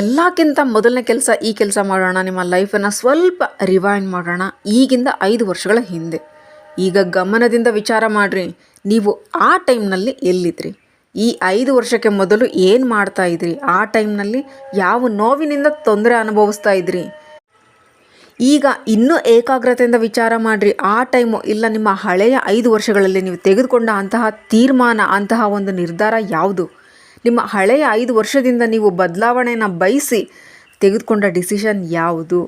ಎಲ್ಲಕ್ಕಿಂತ ಮೊದಲನೇ ಕೆಲಸ ಈ ಕೆಲಸ ಮಾಡೋಣ, ನಿಮ್ಮ ಲೈಫನ್ನು ಸ್ವಲ್ಪ ರಿವೈಂಡ್ ಮಾಡೋಣ ಈಗಿಂದ ಐದು ವರ್ಷಗಳ ಹಿಂದೆ. ಈಗ ಗಮನದಿಂದ ವಿಚಾರ ಮಾಡಿರಿ, ನೀವು ಆ ಟೈಮ್ನಲ್ಲಿ ಎಲ್ಲಿದ್ರಿ? ಈ ಐದು ವರ್ಷಕ್ಕೆ ಮೊದಲು ಏನು ಮಾಡ್ತಾ ಇದ್ರಿ? ಆ ಟೈಮ್ನಲ್ಲಿ ಯಾವ ನೋವಿನಿಂದ ತೊಂದರೆ ಅನುಭವಿಸ್ತಾ ಇದ್ರಿ? ಈಗ ಇನ್ನೂ ಏಕಾಗ್ರತೆಯಿಂದ ವಿಚಾರ ಮಾಡಿರಿ, ಆ ಟೈಮು ಇಲ್ಲ ನಿಮ್ಮ ಹಳೆಯ ಐದು ವರ್ಷಗಳಲ್ಲಿ ನೀವು ತೆಗೆದುಕೊಂಡ ಅಂತಹ ತೀರ್ಮಾನ, ಅಂತಹ ಒಂದು ನಿರ್ಧಾರ ಯಾವುದು? ನಿಮ್ಮ ಹಳೆಯ ಐದು ವರ್ಷದಿಂದ ನೀವು ಬದಲಾವಣೆಯನ್ನು ಬಯಸಿ ತೆಗೆದುಕೊಂಡ ಡಿಸಿಷನ್ ಯಾವುದು?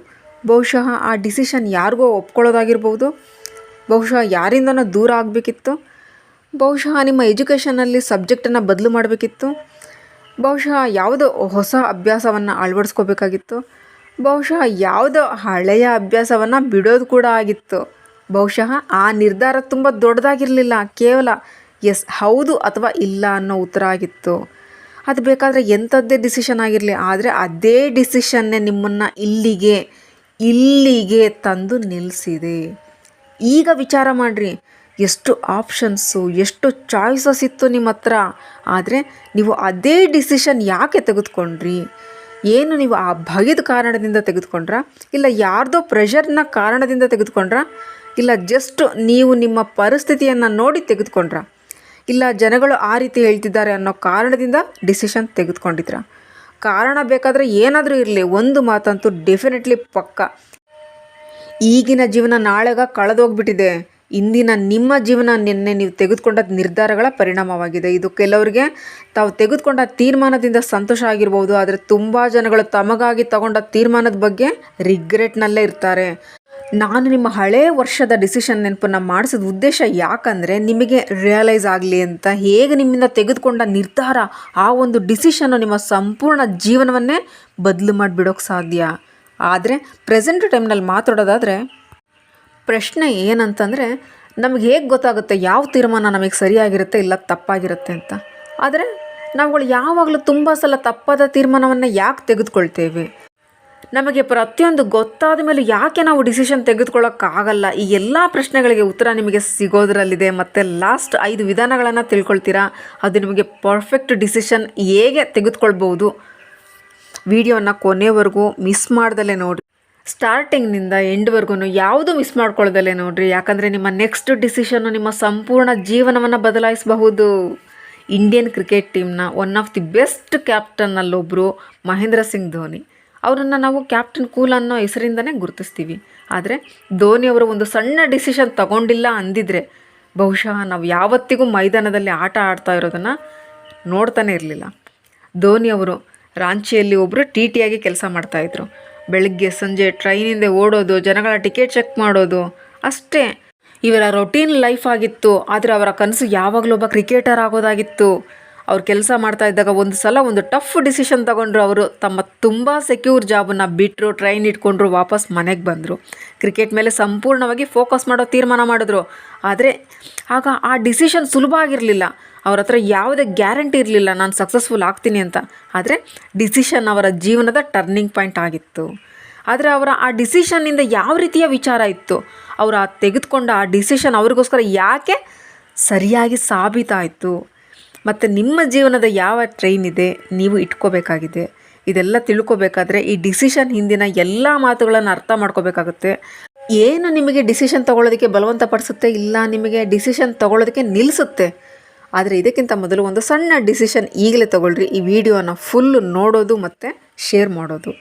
ಬಹುಶಃ ಆ ಡಿಸಿಷನ್ ಯಾರಿಗೋ ಒಪ್ಕೊಳ್ಳೋದಾಗಿರ್ಬೋದು? ಬಹುಶಃ ಯಾರಿಂದನೋ ದೂರ ಆಗಬೇಕಿತ್ತು? ಬಹುಶಃ ನಿಮ್ಮ ಎಜುಕೇಷನಲ್ಲಿ ಸಬ್ಜೆಕ್ಟನ್ನು ಬದಲು ಮಾಡಬೇಕಿತ್ತು? ಬಹುಶಃ ಯಾವುದೋ ಹೊಸ ಅಭ್ಯಾಸವನ್ನು ಅಳವಡಿಸ್ಕೋಬೇಕಾಗಿತ್ತು? ಬಹುಶಃ ಯಾವುದೋ ಹಳೆಯ ಅಭ್ಯಾಸವನ್ನು ಬಿಡೋದು ಕೂಡ ಆಗಿತ್ತು? ಬಹುಶಃ ಆ ನಿರ್ಧಾರ ತುಂಬ ದೊಡ್ಡದಾಗಿರಲಿಲ್ಲ, ಕೇವಲ ಎಸ್, ಹೌದು ಅಥವಾ ಇಲ್ಲ ಅನ್ನೋ ಉತ್ತರ ಆಗಿತ್ತು. ಅದು ಬೇಕಾದರೆ ಎಂಥದ್ದೇ ಡಿಸಿಷನ್ ಆಗಿರಲಿ, ಆದರೆ ಅದೇ ಡಿಸಿಷನ್ನೇ ನಿಮ್ಮನ್ನು ಇಲ್ಲಿಗೆ ಇಲ್ಲಿಗೆ ತಂದು ನಿಲ್ಲಿಸಿದೆ ಈಗ ವಿಚಾರ ಮಾಡಿರಿ, ಎಷ್ಟು ಆಪ್ಷನ್ಸು ಎಷ್ಟು ಚಾಯ್ಸಸ್ ಇತ್ತು ನಿಮ್ಮ ಹತ್ರ? ಆದರೆ ನೀವು ಅದೇ ಡಿಸಿಷನ್ ಯಾಕೆ ತೆಗೆದುಕೊಂಡ್ರಿ? ಏನು ನೀವು ಆ ಭಯದ ಕಾರಣದಿಂದ ತೆಗೆದುಕೊಂಡ್ರಾ? ಇಲ್ಲ ಯಾರ್ದೋ ಪ್ರೆಷರ್ನ ಕಾರಣದಿಂದ ತೆಗೆದುಕೊಂಡ್ರಾ? ಇಲ್ಲ ಜಸ್ಟ್ ನೀವು ನಿಮ್ಮ ಪರಿಸ್ಥಿತಿಯನ್ನು ನೋಡಿ ತೆಗೆದುಕೊಂಡ್ರಾ? ಇಲ್ಲ ಜನಗಳು ಆ ರೀತಿ ಹೇಳ್ತಿದ್ದಾರೆ ಅನ್ನೋ ಕಾರಣದಿಂದ ಡಿಸಿಷನ್ ತೆಗೆದುಕೊಂಡಿದ್ರ. ಕಾರಣ ಬೇಕಾದರೆ ಏನಾದರೂ ಇರಲಿ, ಒಂದು ಮಾತಂತೂ ಡೆಫಿನೆಟ್ಲಿ ಪಕ್ಕ. ಈಗಿನ ಜೀವನ ನಾಳೆಗ ಕಳೆದೋಗ್ಬಿಟ್ಟಿದೆ. ಇಂದಿನ ನಿಮ್ಮ ಜೀವನ ನಿನ್ನೆ ನೀವು ತೆಗೆದುಕೊಂಡ ನಿರ್ಧಾರಗಳ ಪರಿಣಾಮವಾಗಿದೆ. ಇದು ಕೆಲವರಿಗೆ ತಾವು ತೆಗೆದುಕೊಂಡ ತೀರ್ಮಾನದಿಂದ ಸಂತೋಷ ಆಗಿರ್ಬೋದು, ಆದರೆ ತುಂಬ ಜನಗಳು ತಮಗಾಗಿ ತಗೊಂಡ ತೀರ್ಮಾನದ ಬಗ್ಗೆ ರಿಗ್ರೆಟ್ನಲ್ಲೇ ಇರ್ತಾರೆ. ನಾನು ನಿಮ್ಮ ಹಳೆಯ ವರ್ಷದ ಡಿಸಿಷನ್ ನೆನಪನ್ನು ಮಾಡಿಸಿದ ಉದ್ದೇಶ ಯಾಕಂದರೆ ನಿಮಗೆ ರಿಯಲೈಸ್ ಆಗಲಿ ಅಂತ ಹೇಗೆ ನಿಮ್ಮಿಂದ ತೆಗೆದುಕೊಂಡ ನಿರ್ಧಾರ, ಆ ಒಂದು ಡಿಸಿಷನ್ನು ನಿಮ್ಮ ಸಂಪೂರ್ಣ ಜೀವನವನ್ನೇ ಬದಲು ಮಾಡಿಬಿಡೋಕ್ಕೆ ಸಾಧ್ಯ. ಆದರೆ ಪ್ರೆಸೆಂಟ್ ಟೈಮ್ನಲ್ಲಿ ಮಾತಾಡೋದಾದರೆ, ಪ್ರಶ್ನೆ ಏನಂತಂದರೆ ನಮಗೆ ಹೇಗೆ ಗೊತ್ತಾಗುತ್ತೆ ಯಾವ ತೀರ್ಮಾನ ನಮಗೆ ಸರಿಯಾಗಿರುತ್ತೆ ಇಲ್ಲ ತಪ್ಪಾಗಿರುತ್ತೆ ಅಂತ. ಆದರೆ ನಾವುಗಳು ಯಾವಾಗಲೂ ತುಂಬ ಸಲ ತಪ್ಪಾದ ತೀರ್ಮಾನವನ್ನು ಯಾಕೆ ತೆಗೆದುಕೊಳ್ತೇವೆ? ನಮಗೆ ಪ್ರತಿಯೊಂದು ಗೊತ್ತಾದ ಮೇಲೆ ಯಾಕೆ ನಾವು ಡಿಸಿಷನ್ ತೆಗೆದುಕೊಳ್ಳೋಕ್ಕಾಗಲ್ಲ? ಈ ಎಲ್ಲ ಪ್ರಶ್ನೆಗಳಿಗೆ ಉತ್ತರ ನಿಮಗೆ ಸಿಗೋದರಲ್ಲಿದೆ. ಮತ್ತು ಲಾಸ್ಟ್ ಐದು ವಿಧಾನಗಳನ್ನು ತಿಳ್ಕೊಳ್ತೀರಾ? ಅದು ನಿಮಗೆ ಪರ್ಫೆಕ್ಟ್ ಡಿಸಿಷನ್ ಹೇಗೆ ತೆಗೆದುಕೊಳ್ಬೋದು ವಿಡಿಯೋನ ಕೊನೆವರೆಗೂ ಮಿಸ್ ಮಾಡ್ದಲೇ ನೋಡಿ ಸ್ಟಾರ್ಟಿಂಗ್ನಿಂದ ಎಂಡ್ವರೆಗೂ ಯಾವುದು ಮಿಸ್ ಮಾಡ್ಕೊಳ್ದಲ್ಲೇ ನೋಡಿರಿ. ಯಾಕಂದರೆ ನಿಮ್ಮ ನೆಕ್ಸ್ಟ್ ಡಿಸಿಷನ್ನು ನಿಮ್ಮ ಸಂಪೂರ್ಣ ಜೀವನವನ್ನು ಬದಲಾಯಿಸಬಹುದು. ಇಂಡಿಯನ್ ಕ್ರಿಕೆಟ್ ಟೀಮ್ನ ಒನ್ ಆಫ್ ದಿ ಬೆಸ್ಟ್ ಕ್ಯಾಪ್ಟನ್ನಲ್ಲೊಬ್ಬರು ಮಹೇಂದ್ರ ಸಿಂಗ್ ಧೋನಿ. ಅವರನ್ನು ನಾವು ಕ್ಯಾಪ್ಟನ್ ಕೂಲ್ ಅನ್ನೋ ಹೆಸರಿಂದನೇ ಗುರುತಿಸ್ತೀವಿ. ಆದರೆ ಧೋನಿ ಅವರು ಒಂದು ಸಣ್ಣ ಡಿಸಿಷನ್ ತಗೊಂಡಿಲ್ಲ ಅಂದಿದ್ರೆ ಬಹುಶಃ ನಾವು ಯಾವತ್ತಿಗೂ ಮೈದಾನದಲ್ಲಿ ಆಟ ಆಡ್ತಾ ಇರೋದನ್ನು ನೋಡ್ತಾನೆ ಇರಲಿಲ್ಲ. ಧೋನಿ ಅವರು ರಾಂಚಿಯಲ್ಲಿ ಒಬ್ಬರು ಟಿ ಟಿಯಾಗಿ ಕೆಲಸ ಮಾಡ್ತಾಯಿದ್ರು ಬೆಳಗ್ಗೆ ಸಂಜೆ ಟ್ರೈನಿಂದ ಓಡೋದು, ಜನಗಳ ಟಿಕೆಟ್ ಚೆಕ್ ಮಾಡೋದು, ಅಷ್ಟೇ. ಇವರ ರೊಟೀನ್ ಲೈಫ್ ಆಗಿತ್ತು, ಆದರೆ ಅವರ ಕನಸು ಯಾವಾಗಲೂ ಒಬ್ಬ ಕ್ರಿಕೆಟರ್ ಆಗೋದಾಗಿತ್ತು. ಅವ್ರು ಕೆಲಸ ಮಾಡ್ತಾ ಇದ್ದಾಗ ಒಂದು ಸಲ ಒಂದು ಟಫ್ ಡಿಸಿಷನ್ ತಗೊಂಡ್ರು ಅವರು. ತಮ್ಮ ತುಂಬ ಸೆಕ್ಯೂರ್ ಜಾಬನ್ನು ಬಿಟ್ಟರು ಟ್ರೈನ್ ಇಟ್ಕೊಂಡ್ರು, ವಾಪಸ್ ಮನೆಗೆ ಬಂದರು. ಕ್ರಿಕೆಟ್ ಮೇಲೆ ಸಂಪೂರ್ಣವಾಗಿ ಫೋಕಸ್ ಮಾಡೋ ತೀರ್ಮಾನ ಮಾಡಿದ್ರು. ಆದರೆ ಆಗ ಆ ಡಿಸಿಷನ್ ಸುಲಭ ಆಗಿರಲಿಲ್ಲ. ಅವ್ರ ಹತ್ರ ಯಾವುದೇ ಗ್ಯಾರಂಟಿ ಇರಲಿಲ್ಲ, ನಾನು ಸಕ್ಸಸ್ಫುಲ್ ಆಗ್ತೀನಿ ಅಂತ. ಆದರೆ ಡಿಸಿಷನ್ ಅವರ ಜೀವನದ ಟರ್ನಿಂಗ್ ಪಾಯಿಂಟ್ ಆಗಿತ್ತು. ಆದರೆ ಅವರ ಆ ಡಿಸಿಷನ್ನಿಂದ ಯಾವ ರೀತಿಯ ವಿಚಾರ ಇತ್ತು? ಅವರು ಆ ತೆಗೆದುಕೊಂಡ ಆ ಡಿಸಿಷನ್ ಅವ್ರಿಗೋಸ್ಕರ ಯಾಕೆ ಸರಿಯಾಗಿ ಸಾಬೀತಾಯಿತು? ಮತ್ತು ನಿಮ್ಮ ಜೀವನದ ಯಾವ ಟ್ರೈನ್ ಇದೆ, ನೀವು ಇಟ್ಕೋಬೇಕಾಗಿದೆ. ಇದೆಲ್ಲ ತಿಳ್ಕೊಬೇಕಾದ್ರೆ ಈ ಡಿಸಿಷನ್ ಹಿಂದಿನ ಎಲ್ಲ ಮಾತುಗಳನ್ನು ಅರ್ಥ ಮಾಡ್ಕೋಬೇಕಾಗುತ್ತೆ. ಏನು ನಿಮಗೆ ಡಿಸಿಷನ್ ತೊಗೊಳೋದಕ್ಕೆ ಬಲವಂತ ಪಡಿಸುತ್ತೆ ಇಲ್ಲ ನಿಮಗೆ ಡಿಸಿಷನ್ ತೊಗೊಳೋದಕ್ಕೆ ನಿಲ್ಲಿಸುತ್ತೆ ಆದರೆ ಇದಕ್ಕಿಂತ ಮೊದಲು ಒಂದು ಸಣ್ಣ ಡಿಸಿಷನ್ ಈಗಲೇ ತೊಗೊಳ್ರಿ. ಈ ವಿಡಿಯೋನ ಫುಲ್ ನೋಡೋದು ಮತ್ತು ಶೇರ್ ಮಾಡೋದು.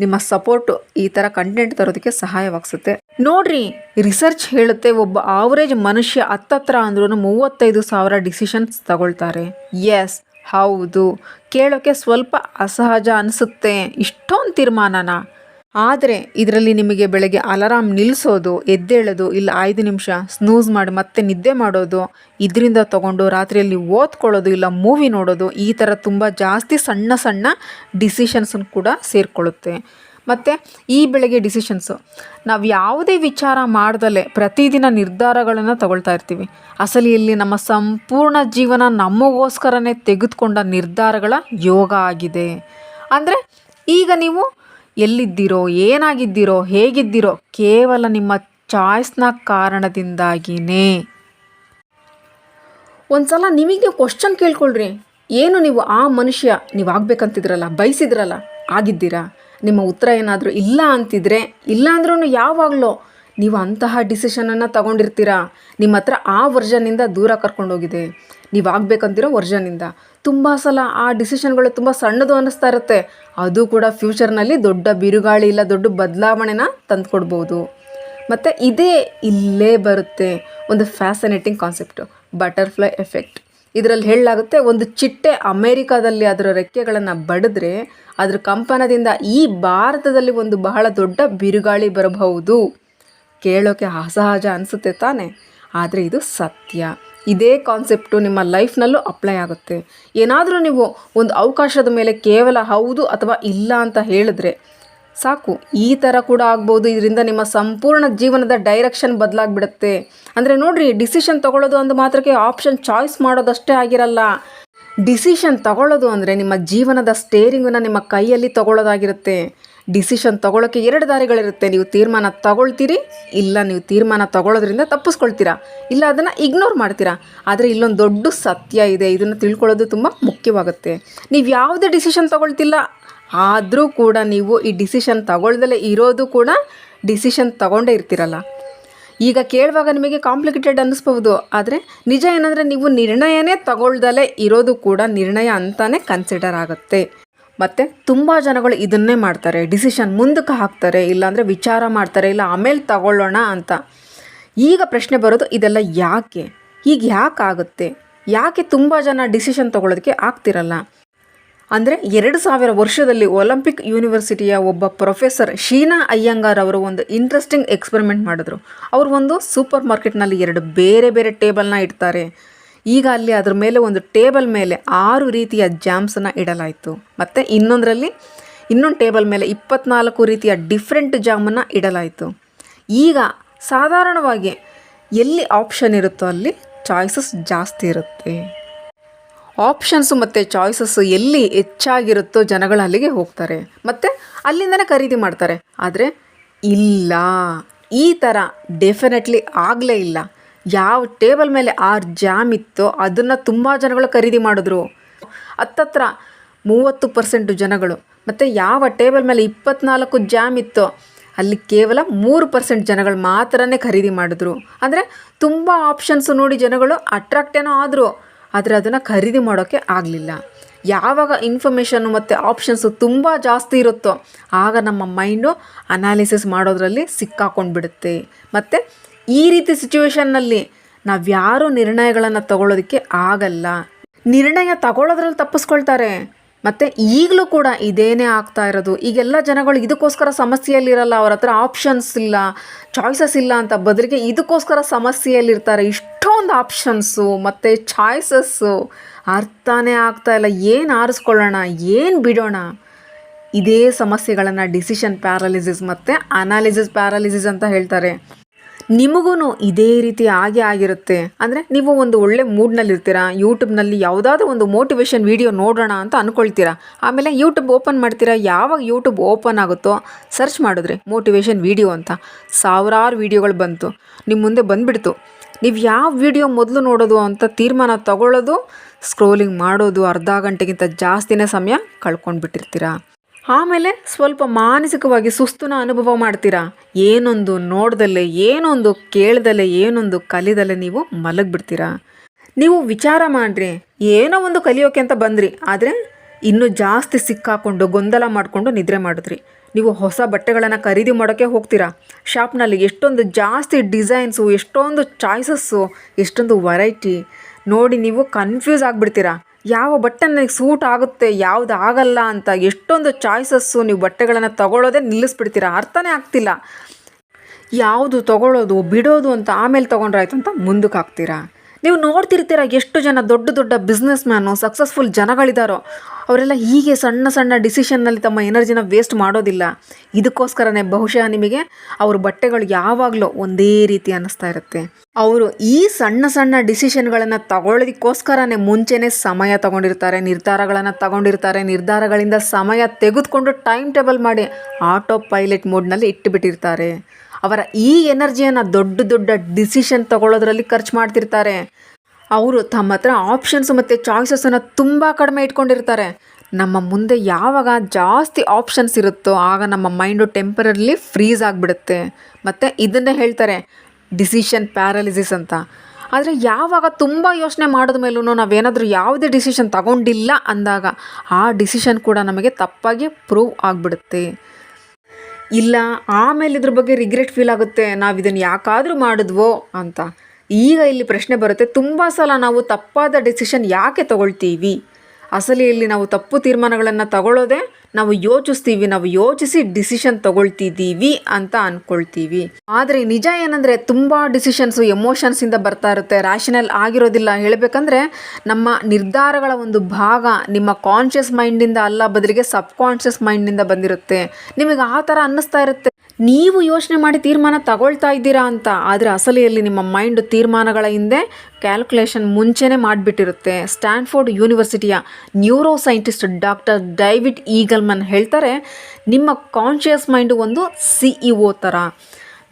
ನಿಮ್ಮ ಸಪೋರ್ಟ್ ಈ ತರ ಕಂಟೆಂಟ್ ತರೋದಕ್ಕೆ ಸಹಾಯವಾಗ್ಸುತ್ತೆ. ನೋಡ್ರಿ ರಿಸರ್ಚ್ ಹೇಳುತ್ತೆ, ಒಬ್ಬ ಆವರೇಜ್ ಮನುಷ್ಯ ಹತ್ತತ್ರ ಅಂದ್ರೂ ಮೂವತ್ತೈದು ಸಾವಿರ ಡಿಸಿಷನ್ಸ್ ತಗೊಳ್ತಾರೆ. ಎಸ್ ಹೌದು. ಕೇಳೋಕೆ ಸ್ವಲ್ಪ ಅಸಹಜ ಅನಿಸುತ್ತೆ. ಇಷ್ಟೊಂದು ತೀರ್ಮಾನನ. ಆದರೆ ಇದರಲ್ಲಿ ನಿಮಗೆ ಬೆಳಗ್ಗೆ ಅಲಾರಾಮ್ ನಿಲ್ಲಿಸೋದು ಎದ್ದೇಳೋದು, ಇಲ್ಲ ಐದು ನಿಮಿಷ ಸ್ನೂಸ್ ಮಾಡಿ ಮತ್ತೆ ನಿದ್ದೆ ಮಾಡೋದು, ಇದರಿಂದ ತಗೊಂಡು ರಾತ್ರಿಯಲ್ಲಿ ಓದ್ಕೊಳ್ಳೋದು, ಇಲ್ಲ ಮೂವಿ ನೋಡೋದು, ಈ ಥರ ತುಂಬ ಜಾಸ್ತಿ ಸಣ್ಣ ಸಣ್ಣ ಡಿಸಿಷನ್ಸನ್ನು ಕೂಡ ಸೇರಿಕೊಳ್ಳುತ್ತೆ. ಮತ್ತು ಈ ಬೆಳಗ್ಗೆ ಡಿಸಿಷನ್ಸು ನಾವು ಯಾವುದೇ ವಿಚಾರ ಮಾಡ್ದಲೇ ಪ್ರತಿದಿನ ನಿರ್ಧಾರಗಳನ್ನು ತಗೊಳ್ತಾ ಇರ್ತೀವಿ. ಅಸಲಿಯಲ್ಲಿ ನಮ್ಮ ಸಂಪೂರ್ಣ ಜೀವನ ನಮಗೋಸ್ಕರನೇ ತೆಗೆದುಕೊಂಡ ನಿರ್ಧಾರಗಳ ಯೋಗ ಆಗಿದೆ. ಅಂದರೆ ಈಗ ನೀವು ಎಲ್ಲಿದ್ದೀರೋ, ಏನಾಗಿದ್ದೀರೋ, ಹೇಗಿದ್ದೀರೋ ಕೇವಲ ನಿಮ್ಮ ಚಾಯ್ಸ್ನ ಕಾರಣದಿಂದಾಗಿಯೇ ಒಂದು ಸಲ ನಿಮಗೆ ನೀವು ಕ್ವಶನ್ ಕೇಳ್ಕೊಳ್ರಿ. ಏನು ನೀವು ಆ ಮನುಷ್ಯ ನೀವು ಆಗ್ಬೇಕಂತಿದ್ರಲ್ಲ ಬಯಸಿದ್ರಲ್ಲ, ಆಗಿದ್ದೀರಾ? ನಿಮ್ಮ ಉತ್ತರ ಏನಾದರೂ ಇಲ್ಲ ಅಂತಿದ್ರೆ ಇಲ್ಲ ಅಂದ್ರೂ ಯಾವಾಗಲೋ ನೀವು ಅಂತಹ ಡಿಸಿಷನನ್ನು ತಗೊಂಡಿರ್ತೀರಾ? ನಿಮ್ಮ ಹತ್ರ ಆ ವರ್ಷನಿಂದ ದೂರ ಕರ್ಕೊಂಡೋಗಿದೆ. ನೀವು ಆಗಬೇಕಂತಿರೋ ವರ್ಷನಿಂದ ತುಂಬ ಸಲ ಆ ಡಿಸಿಷನ್ಗಳು ತುಂಬ ಸಣ್ಣದು ಅನ್ನಿಸ್ತಾ ಇರುತ್ತೆ. ಅದು ಕೂಡ ಫ್ಯೂಚರ್ನಲ್ಲಿ ದೊಡ್ಡ ಬಿರುಗಾಳಿ ಇಲ್ಲ, ದೊಡ್ಡ ಬದಲಾವಣೆನ ತಂದುಕೊಡ್ಬೋದು. ಮತ್ತು ಇದೇ ಇಲ್ಲೇ ಬರುತ್ತೆ ಒಂದು ಫ್ಯಾಸಿನೇಟಿಂಗ್ ಕಾನ್ಸೆಪ್ಟು ಬಟರ್ಫ್ಲೈ ಎಫೆಕ್ಟ್ ಇದರಲ್ಲಿ ಹೇಳಲಾಗುತ್ತೆ, ಒಂದು ಚಿಟ್ಟೆ ಅಮೇರಿಕಾದಲ್ಲಿ ಅದರ ರೆಕ್ಕೆಗಳನ್ನು ಬಡಿದ್ರೆ ಅದರ ಕಂಪನದಿಂದ ಈ ಭಾರತದಲ್ಲಿ ಒಂದು ಬಹಳ ದೊಡ್ಡ ಬಿರುಗಾಳಿ ಬರಬಹುದು. ಕೇಳೋಕೆ ಅಸಹಜ ಅನಿಸುತ್ತೆ ತಾನೇ? ಆದರೆ ಇದು ಸತ್ಯ. ಇದೇ ಕಾನ್ಸೆಪ್ಟು ನಿಮ್ಮ ಲೈಫ್ನಲ್ಲೂ ಅಪ್ಲೈ ಆಗುತ್ತೆ. ಏನಾದರೂ ನೀವು ಒಂದು ಅವಕಾಶದ ಮೇಲೆ ಕೇವಲ ಹೌದು ಅಥವಾ ಇಲ್ಲ ಅಂತ ಹೇಳಿದ್ರೆ ಸಾಕು. ಈ ಥರ ಕೂಡ ಆಗ್ಬೋದು. ಇದರಿಂದ ನಿಮ್ಮ ಸಂಪೂರ್ಣ ಜೀವನದ ಡೈರೆಕ್ಷನ್ ಬದಲಾಗ್ಬಿಡುತ್ತೆ. ಅಂದರೆ ನೋಡಿರಿ ಡಿಸಿಷನ್ ತೊಗೊಳ್ಳೋದು ಅಂದ ಮಾತ್ರಕ್ಕೆ ಆಪ್ಷನ್ ಚಾಯ್ಸ್ ಮಾಡೋದಷ್ಟೇ ಆಗಿರಲ್ಲ. ಡಿಸಿಷನ್ ತಗೊಳ್ಳೋದು ಅಂದರೆ ನಿಮ್ಮ ಜೀವನದ ಸ್ಟೇರಿಂಗನ್ನು ನಿಮ್ಮ ಕೈಯಲ್ಲಿ ತಗೊಳ್ಳೋದಾಗಿರುತ್ತೆ. ಡಿಸಿಷನ್ ತಗೊಳ್ಳೋಕ್ಕೆ ಎರಡು ದಾರಿಗಳಿರುತ್ತೆ. ನೀವು ತೀರ್ಮಾನ ತಗೊಳ್ತೀರಿ, ಇಲ್ಲ ನೀವು ತೀರ್ಮಾನ ತಗೊಳ್ಳೋದ್ರಿಂದ ತಪ್ಪಿಸ್ಕೊಳ್ತೀರಾ, ಇಲ್ಲ ಅದನ್ನು ಇಗ್ನೋರ್ ಮಾಡ್ತೀರಾ. ಆದರೆ ಇಲ್ಲೊಂದು ದೊಡ್ಡ ಸತ್ಯ ಇದೆ, ಇದನ್ನು ತಿಳ್ಕೊಳ್ಳೋದು ತುಂಬ ಮುಖ್ಯವಾಗುತ್ತೆ. ನೀವು ಯಾವುದೇ ಡಿಸಿಷನ್ ತಗೊಳ್ತಿಲ್ಲ, ಆದರೂ ಕೂಡ ನೀವು ಈ ಡಿಸಿಷನ್ ತಗೊಳ್ದಲೇ ಇರೋದು ಕೂಡ ಡಿಸಿಷನ್ ತಗೊಂಡೇ ಇರ್ತೀರಲ್ಲ. ಈಗ ಕೇಳುವಾಗ ನಿಮಗೆ ಕಾಂಪ್ಲಿಕೇಟೆಡ್ ಅನ್ನಿಸ್ಬೋದು ಆದರೆ ನಿಜ ಏನಂದರೆ ನೀವು ನಿರ್ಣಯನೇ ತಗೊಳ್ದಲೇ ಇರೋದು ಕೂಡ ನಿರ್ಣಯ ಅಂತಾನೆ ಕನ್ಸಿಡರ್ ಆಗುತ್ತೆ. ಮತ್ತು ತುಂಬ ಜನಗಳು ಇದನ್ನೇ ಮಾಡ್ತಾರೆ ಡಿಸಿಷನ್ ಮುಂದಕ್ಕೆ ಹಾಕ್ತಾರೆ, ಇಲ್ಲಾಂದರೆ ವಿಚಾರ ಮಾಡ್ತಾರೆ, ಇಲ್ಲ ಆಮೇಲೆ ತಗೊಳ್ಳೋಣ ಅಂತ. ಈಗ ಪ್ರಶ್ನೆ ಬರೋದು ಇದೆಲ್ಲ ಯಾಕೆ? ಈಗ ಯಾಕೆ ಆಗುತ್ತೆ? ಯಾಕೆ ತುಂಬ ಜನ ಡಿಸಿಷನ್ ತೊಗೊಳೋದಕ್ಕೆ ಆಗ್ತಿರಲ್ಲ? ಅಂದರೆ ಎರಡು ಸಾವಿರ ವರ್ಷದಲ್ಲಿ ಒಲಿಂಪಿಕ್ ಯೂನಿವರ್ಸಿಟಿಯ ಒಬ್ಬ ಪ್ರೊಫೆಸರ್ ಶೀನಾ ಅಯ್ಯಂಗಾರ್ ಅವರು ಒಂದು ಇಂಟ್ರೆಸ್ಟಿಂಗ್ ಎಕ್ಸ್ಪೆರಿಮೆಂಟ್ ಮಾಡಿದ್ರು. ಅವರು ಒಂದು ಸೂಪರ್ ಮಾರ್ಕೆಟ್ನಲ್ಲಿ ಎರಡು ಬೇರೆ ಬೇರೆ ಟೇಬಲ್ನ ಇಡ್ತಾರೆ. ಈಗ ಅಲ್ಲಿ ಅದ್ರ ಮೇಲೆ ಒಂದು ಟೇಬಲ್ ಮೇಲೆ ಆರು ರೀತಿಯ ಜಾಮ್ಸನ್ನು ಇಡಲಾಯಿತು. ಮತ್ತು ಇನ್ನೊಂದರಲ್ಲಿ ಇನ್ನೊಂದು ಟೇಬಲ್ ಮೇಲೆ ಇಪ್ಪತ್ನಾಲ್ಕು ರೀತಿಯ ಡಿಫ್ರೆಂಟ್ ಜಾಮನ್ನು ಇಡಲಾಯಿತು. ಈಗ ಸಾಧಾರಣವಾಗಿ ಎಲ್ಲಿ ಆಪ್ಷನ್ ಇರುತ್ತೋ ಅಲ್ಲಿ ಚಾಯ್ಸಸ್ ಜಾಸ್ತಿ ಇರುತ್ತೆ. ಆಪ್ಷನ್ಸು ಮತ್ತು ಚಾಯ್ಸಸ್ಸು ಎಲ್ಲಿ ಹೆಚ್ಚಾಗಿರುತ್ತೋ ಜನಗಳು ಅಲ್ಲಿಗೆ ಹೋಗ್ತಾರೆ. ಮತ್ತು ಅಲ್ಲಿಂದನೇ ಖರೀದಿ ಮಾಡ್ತಾರೆ. ಆದರೆ ಇಲ್ಲ. ಈ ಥರ ಡೆಫಿನೆಟ್ಲಿ ಆಗಲೇ ಇಲ್ಲ. ಯಾವ ಟೇಬಲ್ ಮೇಲೆ ಆರು ಜಾಮ್ ಇತ್ತೋ ಅದನ್ನು ತುಂಬ ಜನಗಳು ಖರೀದಿ ಮಾಡಿದ್ರು. ಹತ್ತತ್ರ ಮೂವತ್ತು ಪರ್ಸೆಂಟು ಜನಗಳು. ಮತ್ತು ಯಾವ ಟೇಬಲ್ ಮೇಲೆ ಇಪ್ಪತ್ನಾಲ್ಕು ಜಾಮ್ ಇತ್ತೋ ಅಲ್ಲಿ ಕೇವಲ ಮೂರು ಪರ್ಸೆಂಟ್ ಜನಗಳು ಮಾತ್ರನೇ ಖರೀದಿ ಮಾಡಿದ್ರು. ಅಂದರೆ ತುಂಬ ಆಪ್ಷನ್ಸು ನೋಡಿ ಜನಗಳು ಅಟ್ರಾಕ್ಟ್ ಏನೋ ಆದರು, ಆದರೆ ಅದನ್ನು ಖರೀದಿ ಮಾಡೋಕ್ಕೆ ಆಗಲಿಲ್ಲ. ಯಾವಾಗ ಇನ್ಫಾರ್ಮೇಷನ್ನು ಮತ್ತು ಆಪ್ಷನ್ಸು ತುಂಬ ಜಾಸ್ತಿ ಇರುತ್ತೋ, ಆಗ ನಮ್ಮ ಮೈಂಡು ಅನಾಲಿಸಿಸ್ ಮಾಡೋದ್ರಲ್ಲಿ ಸಿಕ್ಕಾಕೊಂಡು ಬಿಡುತ್ತೆ ಮತ್ತು ಈ ರೀತಿ ಸಿಚುವೇಶನ್ನಲ್ಲಿ ನಾವ್ಯಾರೂ ನಿರ್ಣಯಗಳನ್ನು ತಗೊಳ್ಳೋದಕ್ಕೆ ಆಗಲ್ಲ. ನಿರ್ಣಯ ತಗೊಳ್ಳೋದ್ರಲ್ಲಿ ತಪ್ಪಿಸ್ಕೊಳ್ತಾರೆ. ಮತ್ತು ಈಗಲೂ ಕೂಡ ಇದೇನೇ ಆಗ್ತಾ ಇರೋದು. ಈಗೆಲ್ಲ ಜನಗಳು ಇದಕ್ಕೋಸ್ಕರ ಸಮಸ್ಯೆಯಲ್ಲಿರಲ್ಲ, ಅವ್ರ ಹತ್ರ ಆಪ್ಷನ್ಸ್ ಇಲ್ಲ ಚಾಯ್ಸಸ್ ಇಲ್ಲ ಅಂತ ಬದಲಿಗೆ ಇದಕ್ಕೋಸ್ಕರ ಸಮಸ್ಯೆಯಲ್ಲಿರ್ತಾರೆ. ಇಷ್ಟೊಂದು ಆಪ್ಷನ್ಸು ಮತ್ತು ಚಾಯ್ಸಸ್ಸು ಅರ್ಥನೇ ಆಗ್ತಾ ಇಲ್ಲ. ಏನು ಆರಿಸ್ಕೊಳ್ಳೋಣ, ಏನು ಬಿಡೋಣ? ಇದೇ ಸಮಸ್ಯೆಗಳನ್ನು ಡಿಸಿಷನ್ ಪ್ಯಾರಾಲಿಸಿಸ್ ಮತ್ತು ಅನಾಲಿಸಿಸ್ ಪ್ಯಾರಾಲಿಸಿಸ್ ಅಂತ ಹೇಳ್ತಾರೆ. ನಿಮಗೂ ಇದೇ ರೀತಿ ಆಗೇ ಆಗಿರುತ್ತೆ. ಅಂದರೆ ನೀವು ಒಂದು ಒಳ್ಳೆ ಮೂಡ್ನಲ್ಲಿರ್ತೀರಾ ಯೂಟ್ಯೂಬ್ನಲ್ಲಿ ಯಾವುದಾದ್ರೂ ಒಂದು ಮೋಟಿವೇಶನ್ ವೀಡಿಯೋ ನೋಡೋಣ ಅಂತ ಅಂದ್ಕೊಳ್ತೀರಾ ಆಮೇಲೆ ಯೂಟ್ಯೂಬ್ ಓಪನ್ ಮಾಡ್ತೀರಾ, ಯಾವಾಗ ಯೂಟ್ಯೂಬ್ ಓಪನ್ ಆಗುತ್ತೋ ಸರ್ಚ್ ಮಾಡಿದ್ರೆ ಮೋಟಿವೇಶನ್ ವೀಡಿಯೋ ಅಂತ. ಸಾವಿರಾರು ವೀಡಿಯೋಗಳು ಬಂತು ನಿಮ್ಮ ಮುಂದೆ ಬಂದುಬಿಡ್ತು. ನೀವು ಯಾವ ವಿಡಿಯೋ ಮೊದಲು ನೋಡೋದು ಅಂತ ತೀರ್ಮಾನ ತಗೊಳ್ಳೋದು ಸ್ಕ್ರೋಲಿಂಗ್ ಮಾಡೋದು ಅರ್ಧ ಗಂಟೆಗಿಂತ ಜಾಸ್ತಿನೇ ಸಮಯ ಕಳ್ಕೊಂಡು ಬಿಟ್ಟಿರ್ತೀರಾ ಆಮೇಲೆ ಸ್ವಲ್ಪ ಮಾನಸಿಕವಾಗಿ ಸುಸ್ತುನ ಅನುಭವ ಮಾಡ್ತೀರಾ? ಏನೊಂದು ನೋಡ್ದಲ್ಲೇ, ಏನೊಂದು ಕೇಳ್ದಲ್ಲೇ, ಏನೊಂದು ಕಲಿದಲ್ಲೇ ನೀವು ಮಲಗಿಬಿಡ್ತೀರಾ? ನೀವು ವಿಚಾರ ಮಾಡಿರಿ, ಏನೋ ಒಂದು ಕಲಿಯೋಕೆ ಅಂತ ಬಂದ್ರಿ, ಆದರೆ ಇನ್ನೂ ಜಾಸ್ತಿ ಸಿಕ್ಕಾಕೊಂಡು, ಗೊಂದಲ ಮಾಡಿಕೊಂಡು ನಿದ್ರೆ ಮಾಡಿದ್ರಿ. ನೀವು ಹೊಸ ಬಟ್ಟೆಗಳನ್ನು ಖರೀದಿ ಮಾಡೋಕ್ಕೆ ಹೋಗ್ತೀರಾ? ಶಾಪ್ನಲ್ಲಿ ಎಷ್ಟೊಂದು ಜಾಸ್ತಿ ಡಿಸೈನ್ಸು, ಎಷ್ಟೊಂದು ಚಾಯ್ಸಸ್ಸು, ಎಷ್ಟೊಂದು ವೆರೈಟಿ ನೋಡಿ ನೀವು ಕನ್ಫ್ಯೂಸ್ ಆಗಿಬಿಡ್ತೀರಾ? ಯಾವ ಬಟ್ಟೆ ನನಗೆ ಸೂಟ್ ಆಗುತ್ತೆ, ಯಾವುದು ಆಗಲ್ಲ ಅಂತ ಎಷ್ಟೊಂದು ಚಾಯ್ಸಸ್ಸು ನೀವು ಬಟ್ಟೆಗಳನ್ನು ತಗೊಳ್ಳೋದೇ ನಿಲ್ಲಿಸ್ಬಿಡ್ತೀರಾ? ಅರ್ಥನೇ ಆಗ್ತಿಲ್ಲ. ಯಾವುದು ತಗೊಳ್ಳೋದು, ಬಿಡೋದು ಅಂತ ಆಮೇಲೆ ತೊಗೊಂಡ್ರಾಯ್ತು ಅಂತ ಮುಂದಕ್ಕೆ ಹಾಕ್ತೀರಾ? ನೀವು ನೋಡ್ತಿರ್ತೀರ ಎಷ್ಟು ಜನ ದೊಡ್ಡ ದೊಡ್ಡ ಬಿಸ್ನೆಸ್ ಮ್ಯಾನು ಸಕ್ಸಸ್ಫುಲ್ ಜನಗಳಿದ್ದಾರೋ ಅವರೆಲ್ಲ ಹೀಗೆ ಸಣ್ಣ ಸಣ್ಣ ಡಿಸಿಷನ್ನಲ್ಲಿ ತಮ್ಮ ಎನರ್ಜಿನ ವೇಸ್ಟ್ ಮಾಡೋದಿಲ್ಲ. ಇದಕ್ಕೋಸ್ಕರನೇ ಬಹುಶಃ ನಿಮಗೆ ಅವ್ರ ಬಟ್ಟೆಗಳು ಯಾವಾಗಲೂ ಒಂದೇ ರೀತಿ ಅನ್ನಿಸ್ತಾ ಇರುತ್ತೆ. ಅವರು ಈ ಸಣ್ಣ ಸಣ್ಣ ಡಿಸಿಷನ್ಗಳನ್ನು ತಗೊಳ್ಳೋದಕ್ಕೋಸ್ಕರನೇ ಮುಂಚೆನೇ ಸಮಯ ತಗೊಂಡಿರ್ತಾರೆ, ನಿರ್ಧಾರಗಳನ್ನು ತಗೊಂಡಿರ್ತಾರೆ, ನಿರ್ಧಾರಗಳಿಂದ ಸಮಯ ತೆಗೆದುಕೊಂಡು ಟೈಮ್ ಟೇಬಲ್ ಮಾಡಿ ಆಟೋ ಪೈಲಟ್ ಮೋಡ್ನಲ್ಲಿ ಇಟ್ಟುಬಿಟ್ಟಿರ್ತಾರೆ ಅವರ ಈ ಎನರ್ಜಿಯನ್ನು ದೊಡ್ಡ ದೊಡ್ಡ ಡಿಸಿಷನ್ ತಗೊಳ್ಳೋದ್ರಲ್ಲಿ ಖರ್ಚು ಮಾಡ್ತಿರ್ತಾರೆ. ಅವರು ತಮ್ಮ ಹತ್ರ ಆಪ್ಷನ್ಸ್ ಮತ್ತು ಚಾಯ್ಸಸನ್ನು ತುಂಬ ಕಡಿಮೆ ಇಟ್ಕೊಂಡಿರ್ತಾರೆ. ನಮ್ಮ ಮುಂದೆ ಯಾವಾಗ ಜಾಸ್ತಿ ಆಪ್ಷನ್ಸ್ ಇರುತ್ತೋ ಆಗ ನಮ್ಮ ಮೈಂಡು ಟೆಂಪರಲಿ ಫ್ರೀಸ್ ಆಗಿಬಿಡುತ್ತೆ. ಮತ್ತು ಇದನ್ನೇ ಹೇಳ್ತಾರೆ ಡಿಸಿಷನ್ ಪ್ಯಾರಲಿಸಿಸ್ ಅಂತ. ಆದರೆ ಯಾವಾಗ ತುಂಬ ಯೋಚನೆ ಮಾಡಿದ ಮೇಲೂ ನಾವೇನಾದರೂ ಯಾವುದೇ ಡಿಸಿಷನ್ ತಗೊಂಡಿಲ್ಲ ಅಂದಾಗ ಆ ಡಿಸಿಷನ್ ಕೂಡ ನಮಗೆ ತಪ್ಪಾಗಿ ಪ್ರೂವ್ ಆಗಿಬಿಡುತ್ತೆ. ಇಲ್ಲ, ಆಮೇಲೆ ಇದ್ರ ಬಗ್ಗೆ ರಿಗ್ರೆಟ್ ಫೀಲ್ ಆಗುತ್ತೆ, ನಾವು ಇದನ್ನು ಯಾಕಾದರೂ ಮಾಡಿದ್ವೋ ಅಂತ. ಈಗ ಇಲ್ಲಿ ಪ್ರಶ್ನೆ ಬರುತ್ತೆ, ತುಂಬ ಸಲ ನಾವು ತಪ್ಪಾದ ಡಿಸಿಷನ್ ಯಾಕೆ ತಗೊಳ್ತೀವಿ? ಅಸಲಿಯಲ್ಲಿ ನಾವು ತಪ್ಪು ತೀರ್ಮಾನಗಳನ್ನು ತಗೊಳ್ಳೋದೇ ನಾವು ಯೋಚಿಸ್ತೀವಿ, ನಾವು ಯೋಚಿಸಿ ಡಿಸಿಷನ್ ತಗೊಳ್ತಿದ್ದೀವಿ ಅಂತ ಅನ್ಕೊಳ್ತೀವಿ. ಆದರೆ ನಿಜ ಏನಂದರೆ ತುಂಬ ಡಿಸಿಷನ್ಸು ಎಮೋಷನ್ಸಿಂದ ಬರ್ತಾ ಇರುತ್ತೆ. ರ್ಯಾಷನಲ್ ಆಗಿರೋದಿಲ್ಲ. ಹೇಳಬೇಕಂದ್ರೆ ನಮ್ಮ ನಿರ್ಧಾರಗಳ ಒಂದು ಭಾಗ ನಿಮ್ಮ ಕಾನ್ಷಿಯಸ್ ಮೈಂಡಿಂದ ಅಲ್ಲ ಬದಲಿಗೆ ಸಬ್ ಕಾನ್ಷಿಯಸ್ ಮೈಂಡಿಂದ ಬಂದಿರುತ್ತೆ. ನಿಮಗೆ ಆ ಥರ ಅನ್ನಿಸ್ತಾ ಇರುತ್ತೆ. ನೀವು ಯೋಚನೆ ಮಾಡಿ ತೀರ್ಮಾನ ತಗೊಳ್ತಾ ಇದ್ದೀರಾ ಅಂತ, ಆದರೆ ಅಸಲಿಯಲ್ಲಿ ನಿಮ್ಮ ಮೈಂಡ್ ತೀರ್ಮಾನಗಳ ಹಿಂದೆ ಕ್ಯಾಲ್ಕುಲೇಷನ್ ಮುಂಚೆನೇ ಮಾಡಿಬಿಟ್ಟಿರುತ್ತೆ. ಸ್ಟ್ಯಾನ್ಫೋರ್ಡ್ ಯೂನಿವರ್ಸಿಟಿಯ neuro scientist doctor David Eagleman ಹೇಳ್ತಾರೆ, ನಿಮ್ಮ ಕಾನ್ಷಿಯಸ್ ಮೈಂಡು ಒಂದು ಸಿ ಇ ಒ ಥರ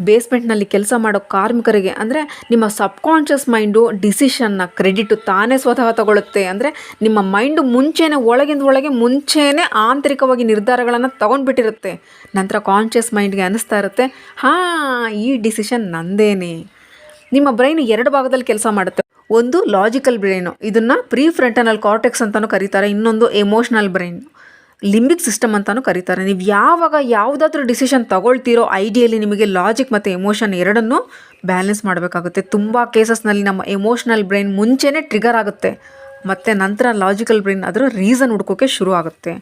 ಬೇಸ್ಮೆಂಟ್ನಲ್ಲಿ ಕೆಲಸ ಮಾಡೋ ಕಾರ್ಮಿಕರಿಗೆ ಅಂದರೆ ನಿಮ್ಮ ಸಬ್ಕಾನ್ಷಿಯಸ್ ಮೈಂಡು ಡಿಸಿಷನ್ನ ಕ್ರೆಡಿಟು ತಾನೇ ಸ್ವತಃ ತಗೊಳುತ್ತೆ. ಅಂದರೆ ನಿಮ್ಮ ಮೈಂಡು ಮುಂಚೆನೇ ಒಳಗಿಂದ ಒಳಗೆ ಮುಂಚೆನೇ ಆಂತರಿಕವಾಗಿ ನಿರ್ಧಾರಗಳನ್ನು ತಗೊಂಡ್ಬಿಟ್ಟಿರುತ್ತೆ. ನಂತರ ಕಾನ್ಷಿಯಸ್ ಮೈಂಡ್ಗೆ ಅನ್ನಿಸ್ತಾ ಇರುತ್ತೆ, ಹಾಂ, ಈ ಡಿಸಿಷನ್ ನಂದೇನೆ. ನಿಮ್ಮ ಬ್ರೈನ್ ಎರಡು ಭಾಗದಲ್ಲಿ ಕೆಲಸ ಮಾಡುತ್ತೆ. ಒಂದು ಲಾಜಿಕಲ್ ಬ್ರೈನು ಇದನ್ನು ಪ್ರೀ ಫ್ರಂಟನಲ್ ಕಾರ್ಟೆಕ್ಸ್ ಅಂತಲೂ ಕರೀತಾರೆ, ಇನ್ನೊಂದು ಎಮೋಷ್ನಲ್ ಬ್ರೈನ್ ಲಿಂಬಿಕ್ ಸಿಸ್ಟಮ್ ಅಂತಲೂ ಕರೀತಾರೆ. ನೀವು ಯಾವಾಗ ಯಾವುದಾದ್ರೂ ಡಿಸಿಷನ್ ತಗೊಳ್ತೀರೋ ಐಡಿಯಲ್ಲಿ ನಿಮಗೆ ಲಾಜಿಕ್ ಮತ್ತು ಎಮೋಷನ್ ಎರಡನ್ನೂ ಬ್ಯಾಲೆನ್ಸ್ ಮಾಡಬೇಕಾಗುತ್ತೆ. ತುಂಬ ಕೇಸಸ್ನಲ್ಲಿ ನಮ್ಮ ಎಮೋಷ್ನಲ್ ಬ್ರೈನ್ ಮುಂಚೆನೇ ಟ್ರಿಗರ್ ಆಗುತ್ತೆ. ಮತ್ತು ನಂತರ ಲಾಜಿಕಲ್ ಬ್ರೈನ್ ಅದರ ರೀಸನ್ ಹುಡ್ಕೋಕ್ಕೆ ಶುರು ಆಗುತ್ತೆ.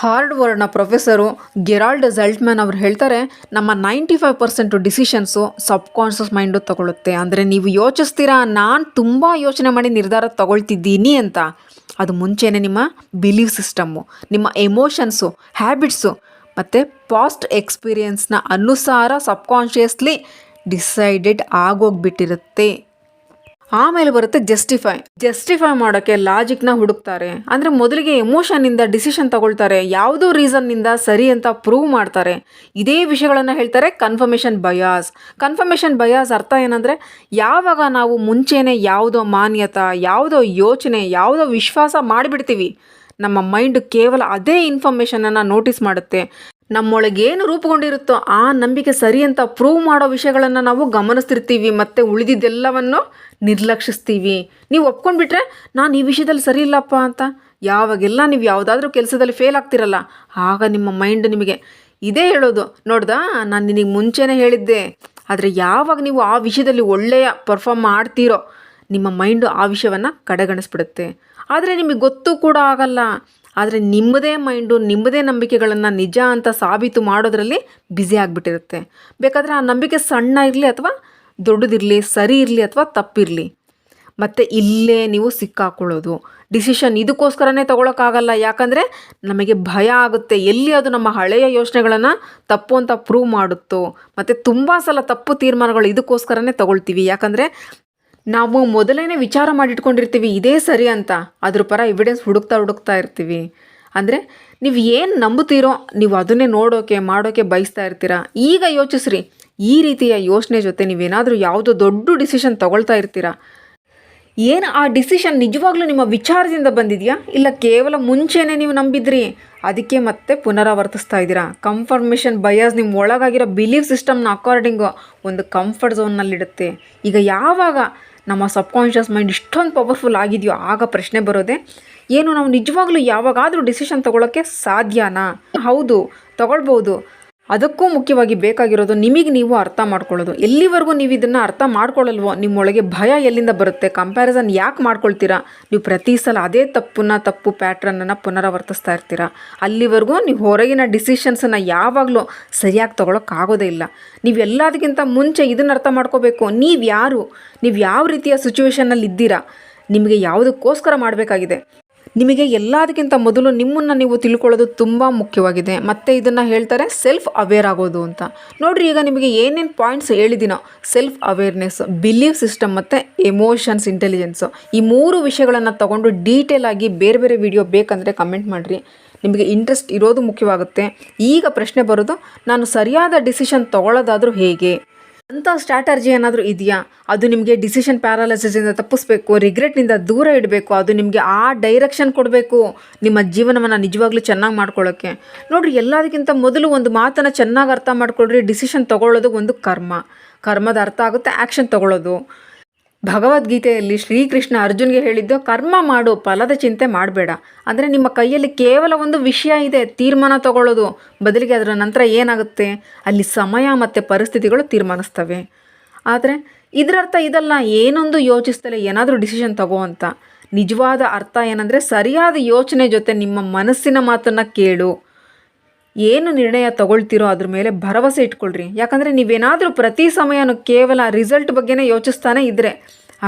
ಹಾರ್ಡ್ ವರ್ಡ್ನ ಪ್ರೊಫೆಸರು ಗೆರಾಲ್ಡ್ ಝಲ್ಟ್ಮ್ಯಾನ್ ಅವ್ರು ಹೇಳ್ತಾರೆ, ನಮ್ಮ ninety five percent decisions subconscious mind ತಗೊಳುತ್ತೆ. ಅಂದರೆ ನೀವು ಯೋಚಿಸ್ತೀರಾ, ನಾನು ತುಂಬ ಯೋಚನೆ ಮಾಡಿ ನಿರ್ಧಾರ ತಗೊಳ್ತಿದ್ದೀನಿ ಅಂತ. ಅದು ಮುಂಚೆನೇ ನಿಮ್ಮ ಬಿಲೀವ್ ಸಿಸ್ಟಮ್ಮು ನಿಮ್ಮ ಎಮೋಷನ್ಸು ಹ್ಯಾಬಿಟ್ಸು ಮತ್ತು ಪಾಸ್ಟ್ ಎಕ್ಸ್ಪೀರಿಯನ್ಸ್ನ ಅನುಸಾರ ಸಬ್ಕಾನ್ಷಿಯಸ್ಲಿ ಡಿಸೈಡೆಡ್ ಆಗೋಗ್ಬಿಟ್ಟಿರುತ್ತೆ. ಆಮೇಲೆ ಬರುತ್ತೆ ಜಸ್ಟಿಫೈ. ಜಸ್ಟಿಫೈ ಮಾಡೋಕ್ಕೆ ಲಾಜಿಕ್ನ ಹುಡುಕ್ತಾರೆ. ಅಂದರೆ ಮೊದಲಿಗೆ ಎಮೋಷನ್ನಿಂದ ಡಿಸಿಷನ್ ತಗೊಳ್ತಾರೆ. ಯಾವುದೋ ರೀಸನ್ನಿಂದ ಸರಿ ಅಂತ ಪ್ರೂವ್ ಮಾಡ್ತಾರೆ. ಇದೇ ವಿಷಯಗಳನ್ನು ಹೇಳ್ತಾರೆ ಕನ್ಫರ್ಮೇಷನ್ ಬಯಾಸ್ ಕನ್ಫರ್ಮೇಷನ್ ಬಯಾಸ್ ಅರ್ಥ ಏನಂದರೆ ಯಾವಾಗ ನಾವು ಮುಂಚೆನೇ ಯಾವುದೋ ಮಾನ್ಯತಾ, ಯಾವುದೋ ಯೋಚನೆ, ಯಾವುದೋ ವಿಶ್ವಾಸ ಮಾಡಿಬಿಡ್ತೀವಿ. ನಮ್ಮ ಮೈಂಡ್ ಕೇವಲ ಅದೇ ಇನ್ಫಾರ್ಮೇಷನನ್ನು ನೋಟಿಸ್ ಮಾಡುತ್ತೆ. ನಮ್ಮೊಳಗೆ ಏನು ರೂಪುಗೊಂಡಿರುತ್ತೋ ಆ ನಂಬಿಕೆ ಸರಿ ಅಂತ ಪ್ರೂವ್ ಮಾಡೋ ವಿಷಯಗಳನ್ನು ನಾವು ಗಮನಿಸ್ತಿರ್ತೀವಿ ಮತ್ತು ಉಳಿದಿದ್ದೆಲ್ಲವನ್ನು ನಿರ್ಲಕ್ಷಿಸ್ತೀವಿ. ನೀವು ಒಪ್ಕೊಂಡ್ಬಿಟ್ರೆ, ನಾನು ಈ ವಿಷಯದಲ್ಲಿ ಸರಿ ಇಲ್ಲಪ್ಪ ಅಂತ. ಯಾವಾಗೆಲ್ಲ ನೀವು ಯಾವುದಾದ್ರೂ ಕೆಲಸದಲ್ಲಿ ಫೇಲ್ ಆಗ್ತಿರಲ್ಲ, ಆಗ ನಿಮ್ಮ ಮೈಂಡ್ ನಿಮಗೆ ಇದೇ ಹೇಳೋದು, ನೋಡ್ದಾ, ನಾನು ನಿನಗೆ ಮುಂಚೆನೇ ಹೇಳಿದ್ದೆ. ಆದರೆ ಯಾವಾಗ ನೀವು ಆ ವಿಷಯದಲ್ಲಿ ಒಳ್ಳೆಯ ಪರ್ಫಾರ್ಮ್ ಮಾಡ್ತೀರೋ, ನಿಮ್ಮ ಮೈಂಡು ಆ ವಿಷಯವನ್ನು ಕಡೆಗಣಿಸ್ಬಿಡುತ್ತೆ. ಆದರೆ ನಿಮಗೆ ಗೊತ್ತೂ ಕೂಡ ಆಗಲ್ಲ. ಆದರೆ ನಿಮ್ಮದೇ ಮೈಂಡು, ನಿಮ್ಮದೇ ನಂಬಿಕೆಗಳನ್ನು ನಿಜ ಅಂತ ಸಾಬೀತು ಮಾಡೋದರಲ್ಲಿ ಬ್ಯುಸಿ ಆಗಿಬಿಟ್ಟಿರುತ್ತೆ. ಬೇಕಾದರೆ ಆ ನಂಬಿಕೆ ಸಣ್ಣ ಇರಲಿ ಅಥವಾ ದೊಡ್ಡದಿರಲಿ, ಸರಿ ಇರಲಿ ಅಥವಾ ತಪ್ಪಿರಲಿ. ಮತ್ತು ಇಲ್ಲೇ ನೀವು ಸಿಕ್ಕಾಕೊಳ್ಳೋದು. ಡಿಸಿಷನ್ ಇದಕ್ಕೋಸ್ಕರನೇ ತೊಗೊಳಕ್ಕಾಗಲ್ಲ. ಯಾಕಂದರೆ ನಮಗೆ ಭಯ ಆಗುತ್ತೆ. ಎಲ್ಲಿ ಅದು ನಮ್ಮ ಹಳೆಯ ಯೋಚನೆಗಳನ್ನು ತಪ್ಪು ಅಂತ ಪ್ರೂವ್ ಮಾಡುತ್ತೋ. ಮತ್ತು ತುಂಬ ಸಲ ತಪ್ಪು ತೀರ್ಮಾನಗಳು ಇದಕ್ಕೋಸ್ಕರನೇ ತಗೊಳ್ತೀವಿ. ಯಾಕಂದರೆ ನಾವು ಮೊದಲೇ ವಿಚಾರ ಮಾಡಿಟ್ಕೊಂಡಿರ್ತೀವಿ, ಇದೇ ಸರಿ ಅಂತ. ಅದ್ರ ಪರ ಎವಿಡೆನ್ಸ್ ಹುಡುಕ್ತಾ ಹುಡುಕ್ತಾ ಇರ್ತೀವಿ. ಅಂದರೆ ನೀವು ಏನು ನಂಬುತ್ತೀರೋ, ನೀವು ಅದನ್ನೇ ನೋಡೋಕೆ, ಮಾಡೋಕೆ ಬಯಸ್ತಾ ಇರ್ತೀರಾ? ಈಗ ಯೋಚಿಸ್ರಿ. ಈ ರೀತಿಯ ಯೋಚನೆ ಜೊತೆ ನೀವೇನಾದರೂ ಯಾವುದೋ ದೊಡ್ಡ ಡಿಸಿಷನ್ ತಗೊಳ್ತಾ ಇರ್ತೀರಾ? ಏನು ಆ ಡಿಸಿಷನ್ ನಿಜವಾಗ್ಲೂ ನಿಮ್ಮ ವಿಚಾರದಿಂದ ಬಂದಿದೆಯಾ? ಇಲ್ಲ ಕೇವಲ ಮುಂಚೆನೇ ನೀವು ನಂಬಿದ್ರಿ? ಅದಕ್ಕೆ ಮತ್ತೆ ಪುನರಾವರ್ತಿಸ್ತಾ ಇದ್ದೀರಾ? ಕಂಫರ್ಮೇಷನ್ ಬಯಾಸ್ ನಿಮ್ಮ ಒಳಗಾಗಿರೋ ಬಿಲೀಫ್ ಸಿಸ್ಟಮ್ನ ಅಕಾರ್ಡಿಂಗು ಒಂದು ಕಂಫರ್ಟ್ ಝೋನ್ನಲ್ಲಿಡುತ್ತೆ ಈಗ ಯಾವಾಗ ನಮ್ಮ ಸಬ್ಕಾನ್ಷಿಯಸ್ ಮೈಂಡ್ ಇಷ್ಟೊಂದು ಪವರ್ಫುಲ್ ಆಗಿದೆಯೋ ಆಗ ಪ್ರಶ್ನೆ ಬರೋದೆ, ಏನು ನಾವು ನಿಜವಾಗ್ಲೂ ಯಾವಾಗಾದರೂ ಡಿಸಿಷನ್ ತೊಗೊಳಕ್ಕೆ ಸಾಧ್ಯನಾ? ಹೌದು, ತಗೊಳ್ಬೋದು. ಅದಕ್ಕೂ ಮುಖ್ಯವಾಗಿ ಬೇಕಾಗಿರೋದು ನಿಮಗೆ ನೀವು ಅರ್ಥ ಮಾಡ್ಕೊಳ್ಳೋದು. ಎಲ್ಲಿವರೆಗೂ ನೀವು ಇದನ್ನು ಅರ್ಥ ಮಾಡ್ಕೊಳ್ಳಲ್ವೋ, ನಿಮ್ಮೊಳಗೆ ಭಯ ಎಲ್ಲಿಂದ ಬರುತ್ತೆ? ಕಂಪ್ಯಾರಿಸನ್ ಯಾಕೆ ಮಾಡ್ಕೊಳ್ತೀರಾ? ನೀವು ಪ್ರತಿ ಸಲ ಅದೇ ತಪ್ಪನ್ನ, ತಪ್ಪು ಪ್ಯಾಟ್ರನ್ನನ್ನು ಪುನರಾವರ್ತಿಸ್ತಾ ಇರ್ತೀರಾ? ಅಲ್ಲಿವರೆಗೂ ನೀವು ಹೊರಗಿನ ಡಿಸಿಷನ್ಸನ್ನು ಯಾವಾಗಲೂ ಸರಿಯಾಗಿ ತೊಗೊಳಕ್ಕಾಗೋದೇ ಇಲ್ಲ. ನೀವೆಲ್ಲದಕ್ಕಿಂತ ಮುಂಚೆ ಇದನ್ನು ಅರ್ಥ ಮಾಡ್ಕೋಬೇಕು. ನೀವು ಯಾರು ನೀವು ಯಾವ ರೀತಿಯ ಸಿಚುವೇಶನ್ನಲ್ಲಿ ಇದ್ದೀರಾ ನಿಮಗೆ ಯಾವುದಕ್ಕೋಸ್ಕರ ಮಾಡಬೇಕಾಗಿದೆ? ನಿಮಗೆ ಎಲ್ಲದಕ್ಕಿಂತ ಮೊದಲು ನಿಮ್ಮನ್ನು ನೀವು ತಿಳ್ಕೊಳ್ಳೋದು ತುಂಬ ಮುಖ್ಯವಾಗಿದೆ. ಮತ್ತು ಇದನ್ನು ಹೇಳ್ತಾರೆ ಸೆಲ್ಫ್ ಅವೇರ್ ಆಗೋದು ಅಂತ. ನೋಡಿರಿ, ಈಗ ನಿಮಗೆ ಏನೇನು ಪಾಯಿಂಟ್ಸ್ ಹೇಳಿದಿನೋ ಸೆಲ್ಫ್ ಅವೇರ್ನೆಸ್ ಬಿಲೀವ್ ಸಿಸ್ಟಮ್ ಮತ್ತು ಎಮೋಷನ್ಸ್ ಇಂಟೆಲಿಜೆನ್ಸು ಈ ಮೂರು ವಿಷಯಗಳನ್ನು ತಗೊಂಡು ಡೀಟೇಲ್ ಆಗಿ ಬೇರೆ ಬೇರೆ ವಿಡಿಯೋ ಬೇಕಂದರೆ ಕಮೆಂಟ್ ಮಾಡಿರಿ. ನಿಮಗೆ ಇಂಟ್ರೆಸ್ಟ್ ಇರೋದು ಮುಖ್ಯವಾಗುತ್ತೆ. ಈಗ ಪ್ರಶ್ನೆ ಬರೋದು, ನಾನು ಸರಿಯಾದ ಡಿಸಿಷನ್ ತೊಗೊಳ್ಳೋದಾದರೂ ಹೇಗೆ? ಅಂಥ ಸ್ಟ್ರಾಟರ್ಜಿ ಏನಾದರೂ ಇದೆಯಾ? ಅದು ನಿಮಗೆ ಡಿಸಿಷನ್ ಪ್ಯಾರಾಲಿಸಿಸಿಂದ ತಪ್ಪಿಸ್ಬೇಕು ರಿಗ್ರೆಟ್ನಿಂದ ದೂರ ಇಡಬೇಕು, ಅದು ನಿಮಗೆ ಆ ಡೈರೆಕ್ಷನ್ ಕೊಡಬೇಕು ನಿಮ್ಮ ಜೀವನವನ್ನು ನಿಜವಾಗ್ಲೂ ಚೆನ್ನಾಗಿ ಮಾಡ್ಕೊಳ್ಳೋಕ್ಕೆ ನೋಡಿರಿ, ಎಲ್ಲದಕ್ಕಿಂತ ಮೊದಲು ಒಂದು ಮಾತನ್ನು ಚೆನ್ನಾಗಿ ಅರ್ಥ ಮಾಡ್ಕೊಳ್ರಿ ಡಿಸಿಷನ್ ತೊಗೊಳ್ಳೋದು ಒಂದು ಕರ್ಮ. ಕರ್ಮದ ಅರ್ಥ ಆಗುತ್ತೆ ಆ್ಯಕ್ಷನ್ ತೊಗೊಳ್ಳೋದು. ಭಗವದ್ಗೀತೆಯಲ್ಲಿ ಶ್ರೀಕೃಷ್ಣ ಅರ್ಜುನ್ಗೆ ಹೇಳಿದ್ದು, ಕರ್ಮ ಮಾಡು, ಫಲದ ಚಿಂತೆ ಮಾಡಬೇಡ. ಅಂದರೆ ನಿಮ್ಮ ಕೈಯಲ್ಲಿ ಕೇವಲ ಒಂದು ವಿಷಯ ಇದೆ, ತೀರ್ಮಾನ ತಗೊಳ್ಳೋದು. ಬದಲಿಗೆ ಅದರ ನಂತರ ಏನಾಗುತ್ತೆ? ಅಲ್ಲಿ ಸಮಯ ಮತ್ತು ಪರಿಸ್ಥಿತಿಗಳು ತೀರ್ಮಾನಿಸ್ತವೆ. ಆದರೆ ಇದರರ್ಥ ಇದಲ್ಲ, ಏನೊಂದು ಯೋಚಿಸ್ತಲೇ ಏನಾದರೂ ಡಿಸಿಷನ್ ತಗೋ ಅಂತ. ನಿಜವಾದ ಅರ್ಥ ಏನಂದರೆ, ಸರಿಯಾದ ಯೋಚನೆ ಜೊತೆ ನಿಮ್ಮ ಮನಸ್ಸಿನ ಮಾತನ್ನು ಕೇಳು. ಏನು ನಿರ್ಣಯ ತಗೊಳ್ತೀರೋ ಅದ್ರ ಮೇಲೆ ಭರವಸೆ ಇಟ್ಕೊಳ್ರಿ. ಯಾಕಂದರೆ ನೀವೇನಾದರೂ ಪ್ರತಿ ಸಮಯನೂ ಕೇವಲ ರಿಸಲ್ಟ್ ಬಗ್ಗೆನೇ ಯೋಚಿಸ್ತಾನೆ ಇದ್ದರೆ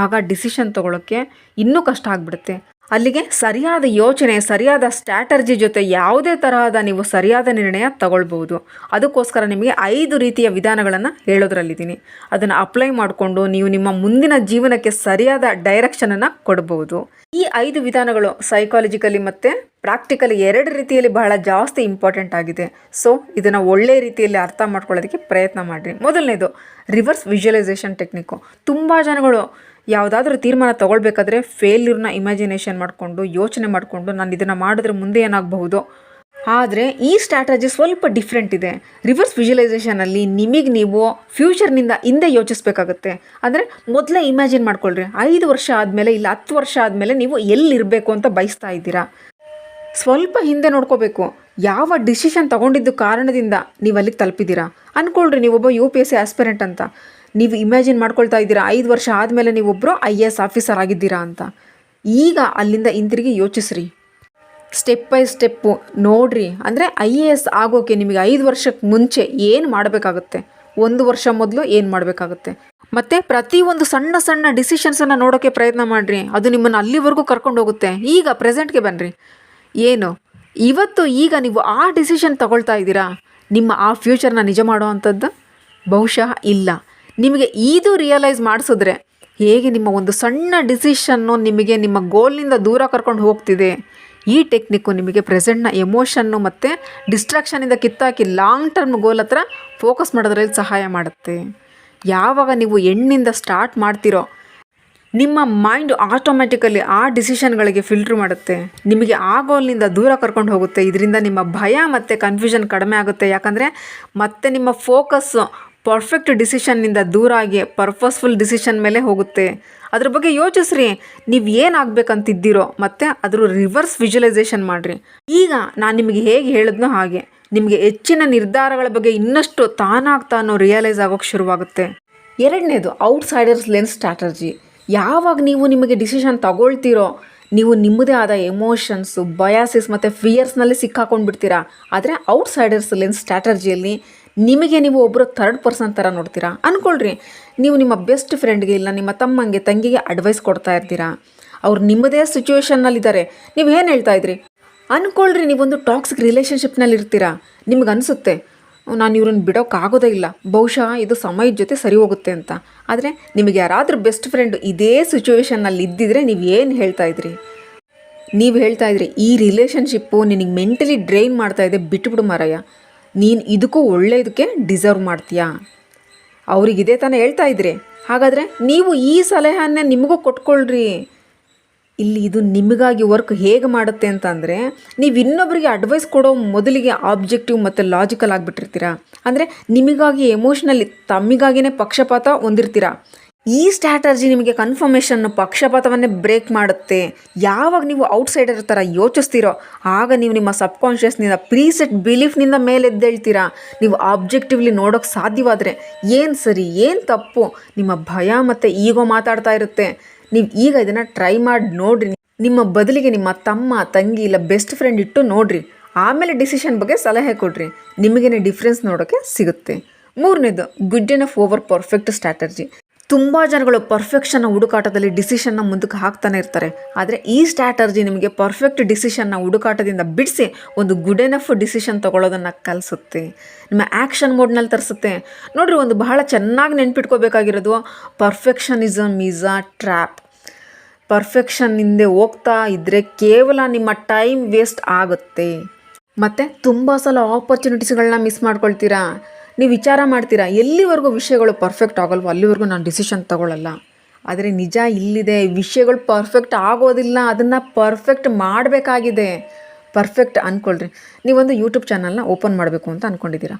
ಆಗ ಡಿಸಿಷನ್ ತಗೊಳ್ಳೋಕ್ಕೆ ಇನ್ನೂ ಕಷ್ಟ ಆಗಿಬಿಡುತ್ತೆ. ಅಲ್ಲಿಗೆ ಸರಿಯಾದ ಯೋಚನೆ, ಸರಿಯಾದ ಸ್ಟ್ರಾಟರ್ಜಿ ಜೊತೆ ಯಾವುದೇ ತರಹದ ನೀವು ಸರಿಯಾದ ನಿರ್ಣಯ ತಗೊಳ್ಬೋದು ಅದಕ್ಕೋಸ್ಕರ ನಿಮಗೆ ಐದು ರೀತಿಯ ವಿಧಾನಗಳನ್ನು ಹೇಳೋದ್ರಲ್ಲಿದ್ದೀನಿ. ಅದನ್ನು ಅಪ್ಲೈ ಮಾಡಿಕೊಂಡು ನೀವು ನಿಮ್ಮ ಮುಂದಿನ ಜೀವನಕ್ಕೆ ಸರಿಯಾದ ಡೈರೆಕ್ಷನನ್ನು ಕೊಡ್ಬೋದು. ಈ ಐದು ವಿಧಾನಗಳು ಸೈಕಾಲಜಿಕಲಿ ಮತ್ತು ಪ್ರಾಕ್ಟಿಕಲಿ ಎರಡು ರೀತಿಯಲ್ಲಿ ಬಹಳ ಜಾಸ್ತಿ ಇಂಪಾರ್ಟೆಂಟ್ ಆಗಿದೆ. ಸೊ ಇದನ್ನು ಒಳ್ಳೆಯ ರೀತಿಯಲ್ಲಿ ಅರ್ಥ ಮಾಡ್ಕೊಳ್ಳೋದಕ್ಕೆ ಪ್ರಯತ್ನ ಮಾಡಿರಿ. ಮೊದಲನೇದು ರಿವರ್ಸ್ ವಿಜುವಲೈಸೇಷನ್ ಟೆಕ್ನಿಕ್ಕು ತುಂಬ ಜನಗಳು ಯಾವುದಾದ್ರೂ ತೀರ್ಮಾನ ತೊಗೊಳ್ಬೇಕಾದ್ರೆ ಫೇಲ್ಯೂರ್ನ ಇಮ್ಯಾಜಿನೇಷನ್ ಮಾಡಿಕೊಂಡು, ಯೋಚನೆ ಮಾಡಿಕೊಂಡು ನಾನು ಇದನ್ನು ಮಾಡಿದ್ರೆ ಮುಂದೆ ಏನಾಗಬಹುದು? ಆದರೆ, ಈ ಸ್ಟ್ರಾಟಜಿ ಸ್ವಲ್ಪ ಡಿಫ್ರೆಂಟ್ ಇದೆ. ರಿವರ್ಸ್ ವಿಜುವಲೈಸೇಷನಲ್ಲಿ ನಿಮಗೆ ನೀವು ಫ್ಯೂಚರ್ನಿಂದ ಹಿಂದೆ ಯೋಚಿಸ್ಬೇಕಾಗತ್ತೆ. ಅಂದರೆ ಮೊದಲೇ ಇಮ್ಯಾಜಿನ್ ಮಾಡ್ಕೊಳ್ರಿ. ಐದು ವರ್ಷ ಆದಮೇಲೆ ಇಲ್ಲ, ಹತ್ತು ವರ್ಷ ಆದಮೇಲೆ ನೀವು ಎಲ್ಲಿರಬೇಕು ಅಂತ ಬಯಸ್ತಾ ಇದ್ದೀರಾ? ಸ್ವಲ್ಪ ಹಿಂದೆ ನೋಡ್ಕೋಬೇಕು. ಯಾವ ಡಿಸಿಷನ್ ತಗೊಂಡಿದ್ದು ಕಾರಣದಿಂದ ನೀವು ಅಲ್ಲಿಗೆ ತಲುಪಿದ್ದೀರಾ ಅಂದ್ಕೊಳ್ರಿ ನೀವೊಬ್ಬ U P S C aspirant ಅಂತ. ನೀವು ಇಮ್ಯಾಜಿನ್ ಮಾಡ್ಕೊಳ್ತಾ ಇದ್ದೀರಾ, ಐದು ವರ್ಷ ಆದಮೇಲೆ ನೀವೊಬ್ಬರು ಐ ಎ ಎಸ್ ಆಫೀಸರ್ ಆಗಿದ್ದೀರಾ ಅಂತ. ಈಗ ಅಲ್ಲಿಂದ ಹಿಂತಿರುಗಿ ಯೋಚಿಸ್ರಿ. ಸ್ಟೆಪ್ ಬೈ ಸ್ಟೆಪ್ಪು ನೋಡ್ರಿ. ಅಂದರೆ ಐ ಎ ಎಸ್ ಆಗೋಕ್ಕೆ ನಿಮಗೆ ಐದು ವರ್ಷಕ್ಕೆ ಮುಂಚೆ ಏನು ಮಾಡಬೇಕಾಗುತ್ತೆ? ಒಂದು ವರ್ಷ ಮೊದಲು ಏನು ಮಾಡಬೇಕಾಗುತ್ತೆ? ಮತ್ತು ಪ್ರತಿಯೊಂದು ಸಣ್ಣ ಸಣ್ಣ ಡಿಸಿಷನ್ಸನ್ನು ನೋಡೋಕ್ಕೆ ಪ್ರಯತ್ನ ಮಾಡಿರಿ. ಅದು ನಿಮ್ಮನ್ನು ಅಲ್ಲಿವರೆಗೂ ಕರ್ಕೊಂಡು ಹೋಗುತ್ತೆ ಈಗ ಪ್ರೆಸೆಂಟ್ಗೆ ಬನ್ನಿರಿ ಏನು? ಇವತ್ತು ಈಗ ನೀವು ಆ ಡಿಸಿಷನ್ ತಗೊಳ್ತಾ ಇದ್ದೀರಾ? ನಿಮ್ಮ ಆ ಫ್ಯೂಚರ್ನ ನಿಜ ಮಾಡೋ ಅಂಥದ್ದು? ಬಹುಶಃ ಇಲ್ಲ. ನಿಮಗೆ ಇದು ರಿಯಲೈಸ್ ಮಾಡಿಸಿದ್ರೆ ಹೇಗೆ ನಿಮ್ಮ ಒಂದು ಸಣ್ಣ ಡಿಸಿಷನ್ನು ನಿಮಗೆ ನಿಮ್ಮ ಗೋಲ್ನಿಂದ ದೂರ ಕರ್ಕೊಂಡು ಹೋಗ್ತಿದೆ? ಈ ಟೆಕ್ನಿಕ್ಕು ನಿಮಗೆ ಪ್ರೆಸೆಂಟ್ನ ಎಮೋಷನ್ನು ಮತ್ತು ಡಿಸ್ಟ್ರಾಕ್ಷನಿಂದ ಕಿತ್ತಾಕಿ ಲಾಂಗ್ ಟರ್ಮ್ ಗೋಲ್ ಹತ್ರ ಫೋಕಸ್ ಮಾಡೋದ್ರಲ್ಲಿ ಸಹಾಯ ಮಾಡುತ್ತೆ. ಯಾವಾಗ ನೀವು ಹೆಣ್ಣಿಂದ ಸ್ಟಾರ್ಟ್ ಮಾಡ್ತಿರೋ ನಿಮ್ಮ ಮೈಂಡ್ ಆಟೋಮ್ಯಾಟಿಕಲಿ ಆ ಡಿಸಿಷನ್ಗಳಿಗೆ ಫಿಲ್ಟ್ರ್ ಮಾಡುತ್ತೆ. ನಿಮಗೆ ಆ ಗೋಲ್ನಿಂದ ದೂರ ಕರ್ಕೊಂಡು ಹೋಗುತ್ತೆ. ಇದರಿಂದ ನಿಮ್ಮ ಭಯ ಮತ್ತು ಕನ್ಫ್ಯೂಷನ್ ಕಡಿಮೆ ಆಗುತ್ತೆ. ಯಾಕಂದರೆ ಮತ್ತೆ ನಿಮ್ಮ ಫೋಕಸ್ಸು ಪರ್ಫೆಕ್ಟ್ ಡಿಸಿಷನ್ನಿಂದ ದೂರ ಆಗಿ ಪರ್ಪಸ್ಫುಲ್ ಡಿಸಿಷನ್ ಮೇಲೆ ಹೋಗುತ್ತೆ. ಅದ್ರ ಬಗ್ಗೆ ಯೋಚಿಸ್ರಿ. ನೀವು ಏನಾಗಬೇಕಂತಿದ್ದೀರೋ ಮತ್ತು ಅದ್ರ ರಿವರ್ಸ್ ವಿಜುವಲೈಸೇಷನ್ ಮಾಡಿರಿ. ಈಗ ನಾನು ನಿಮಗೆ ಹೇಗೆ ಹೇಳಿದ್ನೋ ಹಾಗೆ. ನಿಮಗೆ ಹೆಚ್ಚಿನ ನಿರ್ಧಾರಗಳ ಬಗ್ಗೆ ಇನ್ನಷ್ಟು ತಾನಾಗ್ತಾನೋ ರಿಯಲೈಸ್ ಆಗೋಕ್ಕೆ ಶುರುವಾಗುತ್ತೆ. ಎರಡನೇದು ಔಟ್ಸೈಡರ್ಸ್ ಲೆನ್ಸ್ ಸ್ಟ್ರಾಟರ್ಜಿ ಯಾವಾಗ ನೀವು ನಿಮಗೆ ಡಿಸಿಷನ್ ತಗೊಳ್ತೀರೋ, ನೀವು ನಿಮ್ಮದೇ ಆದ ಎಮೋಷನ್ಸು ಬಯಾಸಿಸ್ ಮತ್ತು ಫಿಯರ್ಸ್ನಲ್ಲಿ ಸಿಕ್ಕಾಕೊಂಡು ಬಿಡ್ತೀರಾ ಆದರೆ ಔಟ್ಸೈಡರ್ಸ್ ಲೆನ್ಸ್ ಸ್ಟ್ರಾಟರ್ಜಿಯಲ್ಲಿ ನಿಮಗೆ ನೀವು ಒಬ್ಬರು ಥರ್ಡ್ ಪರ್ಸನ್ ಥರ ನೋಡ್ತೀರಾ. ಅಂದ್ಕೊಳ್ರಿ ನೀವು ನಿಮ್ಮ ಬೆಸ್ಟ್ ಫ್ರೆಂಡ್ಗೆ ಇಲ್ಲ, ನಿಮ್ಮ ತಮ್ಮಂಗೆ, ತಂಗಿಗೆ ಅಡ್ವೈಸ್ ಕೊಡ್ತಾ ಇರ್ತೀರಾ. ಅವ್ರು ನಿಮ್ಮದೇ ಸಿಚುವೇಷನ್ನಲ್ಲಿದ್ದಾರೆ ನೀವು ಏನು ಹೇಳ್ತಾ ಇದ್ರಿ? ಅಂದ್ಕೊಳ್ರಿ ನೀವೊಂದು ಟಾಕ್ಸಿಕ್ ರಿಲೇಷನ್ಶಿಪ್ನಲ್ಲಿ ಇರ್ತೀರಾ ನಿಮ್ಗೆ ಅನಿಸುತ್ತೆ ನಾನು ಇವ್ರನ್ನ ಬಿಡೋಕ್ಕಾಗೋದೇ ಇಲ್ಲ. ಬಹುಶಃ ಇದು ಸಮಯದ ಜೊತೆ ಸರಿ ಹೋಗುತ್ತೆ ಅಂತ. ಆದರೆ ನಿಮಗೆ ಯಾರಾದರೂ ಬೆಸ್ಟ್ ಫ್ರೆಂಡ್ ಇದೇ ಸಿಚುವೇಶನ್ನಲ್ಲಿ ಇದ್ದಿದ್ರೆ ನೀವು ಏನು ಹೇಳ್ತಾ ಇದ್ರಿ? ನೀವು ಹೇಳ್ತಾ ಇದ್ರಿ, ಈ ರಿಲೇಷನ್ಶಿಪ್ಪು ನಿನಗೆ ಮೆಂಟಲಿ ಡ್ರೈನ್ ಮಾಡ್ತಾ ಇದೆ, ಬಿಟ್ಬಿಡು ಮಾರಯ್ಯ. ನೀನು ಇದಕ್ಕೂ ಒಳ್ಳೆಯದಕ್ಕೆ ಡಿಸರ್ವ್ ಮಾಡ್ತೀಯಾ? ಅವ್ರಿಗೆ ಇದೇ ತಾನೇ ಹೇಳ್ತಾ ಇದ್ರಿ. ಹಾಗಾದರೆ ನೀವು ಈ ಸಲಹೆಯನ್ನೇ ನಿಮಗೂ ಕೊಟ್ಕೊಳ್ರಿ. ಇಲ್ಲಿ ಇದು ನಿಮಗಾಗಿ ವರ್ಕ್ ಹೇಗೆ ಮಾಡುತ್ತೆ ಅಂತಂದರೆ ನೀವು ಇನ್ನೊಬ್ಬರಿಗೆ ಅಡ್ವೈಸ್ ಕೊಡೋ ಮೊದಲಿಗೆ ಆಬ್ಜೆಕ್ಟಿವ್ ಮತ್ತು ಲಾಜಿಕಲ್ ಆಗಿಬಿಟ್ಟಿರ್ತೀರಾ? ಅಂದರೆ ನಿಮಗಾಗಿ ಎಮೋಷ್ನಲಿ ತಮ್ಮಿಗಾಗಿಯೇ ಪಕ್ಷಪಾತ ಹೊಂದಿರ್ತೀರ? ಈ ಸ್ಟ್ರಾಟಜಿ ನಿಮಗೆ ಕನ್ಫರ್ಮೇಷನ್ನು ಪಕ್ಷಪಾತವನ್ನೇ ಬ್ರೇಕ್ ಮಾಡುತ್ತೆ. ಯಾವಾಗ ನೀವು ಔಟ್ಸೈಡರ್ ಥರ ಯೋಚಿಸ್ತೀರೋ, ಆಗ ನೀವು ನಿಮ್ಮ ಸಬ್ಕಾನ್ಷಿಯಸ್ನಿಂದ ಪ್ರೀಸೆಟ್ ಬಿಲೀಫ್ನಿಂದ ಮೇಲೆ ಎದ್ದೇಳ್ತೀರಾ? ನೀವು ಆಬ್ಜೆಕ್ಟಿವ್ಲಿ ನೋಡೋಕ್ಕೆ ಸಾಧ್ಯವಾದರೆ ಏನು ಸರಿ, ಏನು ತಪ್ಪು, ನಿಮ್ಮ ಭಯ ಮತ್ತು ಈಗೋ ಮಾತಾಡ್ತಾ ಇರುತ್ತೆ. ನೀವು ಈಗ ಇದನ್ನು ಟ್ರೈ ಮಾಡಿ ನೋಡ್ರಿ. ನಿಮ್ಮ ಬದಲಿಗೆ ನಿಮ್ಮ ತಮ್ಮ, ತಂಗಿ ಇಲ್ಲ ಬೆಸ್ಟ್ ಫ್ರೆಂಡ್ ಇಟ್ಟು ನೋಡ್ರಿ. ಆಮೇಲೆ ಡಿಸಿಷನ್ ಬಗ್ಗೆ ಸಲಹೆ ಕೊಡ್ರಿ. ನಿಮಗೇನೆ ಡಿಫ್ರೆನ್ಸ್ ನೋಡೋಕ್ಕೆ ಸಿಗುತ್ತೆ. ಮೂರನೇದು good enough over perfect strategy ತುಂಬ ಜನಗಳು ಪರ್ಫೆಕ್ಷನ್ನ ಹುಡುಕಾಟದಲ್ಲಿ ಡಿಸಿಷನ್ನ ಮುಂದಕ್ಕೆ ಹಾಕ್ತಾನೆ ಇರ್ತಾರೆ. ಆದರೆ ಈ ಸ್ಟ್ರಾಟರ್ಜಿ ನಿಮಗೆ ಪರ್ಫೆಕ್ಟ್ ಡಿಸಿಷನ್ನ ಹುಡುಕಾಟದಿಂದ ಬಿಡಿಸಿ ಒಂದು ಗುಡ್ ಎನಫ್ ಡಿಸಿಷನ್ ತೊಗೊಳ್ಳೋದನ್ನು ಕಲಿಸುತ್ತೆ. ನಿಮ್ಮ ಆ್ಯಕ್ಷನ್ ಮೋಡ್ನಲ್ಲಿ ತರಿಸುತ್ತೆ. ನೋಡಿರಿ, ಒಂದು ಬಹಳ ಚೆನ್ನಾಗಿ ನೆನ್ಪಿಟ್ಕೋಬೇಕಾಗಿರೋದು perfectionism is a trap perfection ಹಿಂದೆ ಹೋಗ್ತಾ ಇದ್ದರೆ ಕೇವಲ ನಿಮ್ಮ ಟೈಮ್ ವೇಸ್ಟ್ ಆಗುತ್ತೆ. ಮತ್ತು ತುಂಬ ಸಲ ಆಪರ್ಚುನಿಟೀಸ್ಗಳನ್ನ ಮಿಸ್ ಮಾಡ್ಕೊಳ್ತೀರಾ? ನೀವು ವಿಚಾರ ಮಾಡ್ತೀರಾ? ಎಲ್ಲಿವರೆಗೂ ವಿಷಯಗಳು ಪರ್ಫೆಕ್ಟ್ ಆಗೋಲ್ವೋ ಅಲ್ಲಿವರೆಗೂ ನಾನು ಡಿಸಿಷನ್ ತಗೊಳ್ಳಲ್ಲ ಆದರೆ ನಿಜ ಇಲ್ಲಿದೆ, ವಿಷಯಗಳು ಪರ್ಫೆಕ್ಟ್ ಆಗೋದಿಲ್ಲ, ಅದನ್ನು ಪರ್ಫೆಕ್ಟ್ ಮಾಡಬೇಕಾಗಿದೆ. ಪರ್ಫೆಕ್ಟ್ ಅಂದ್ಕೊಳ್ರಿ ನೀವೊಂದು ಯೂಟ್ಯೂಬ್ ಚಾನಲ್ನ ಓಪನ್ ಮಾಡಬೇಕು ಅಂತ ಅಂದ್ಕೊಂಡಿದ್ದೀರಾ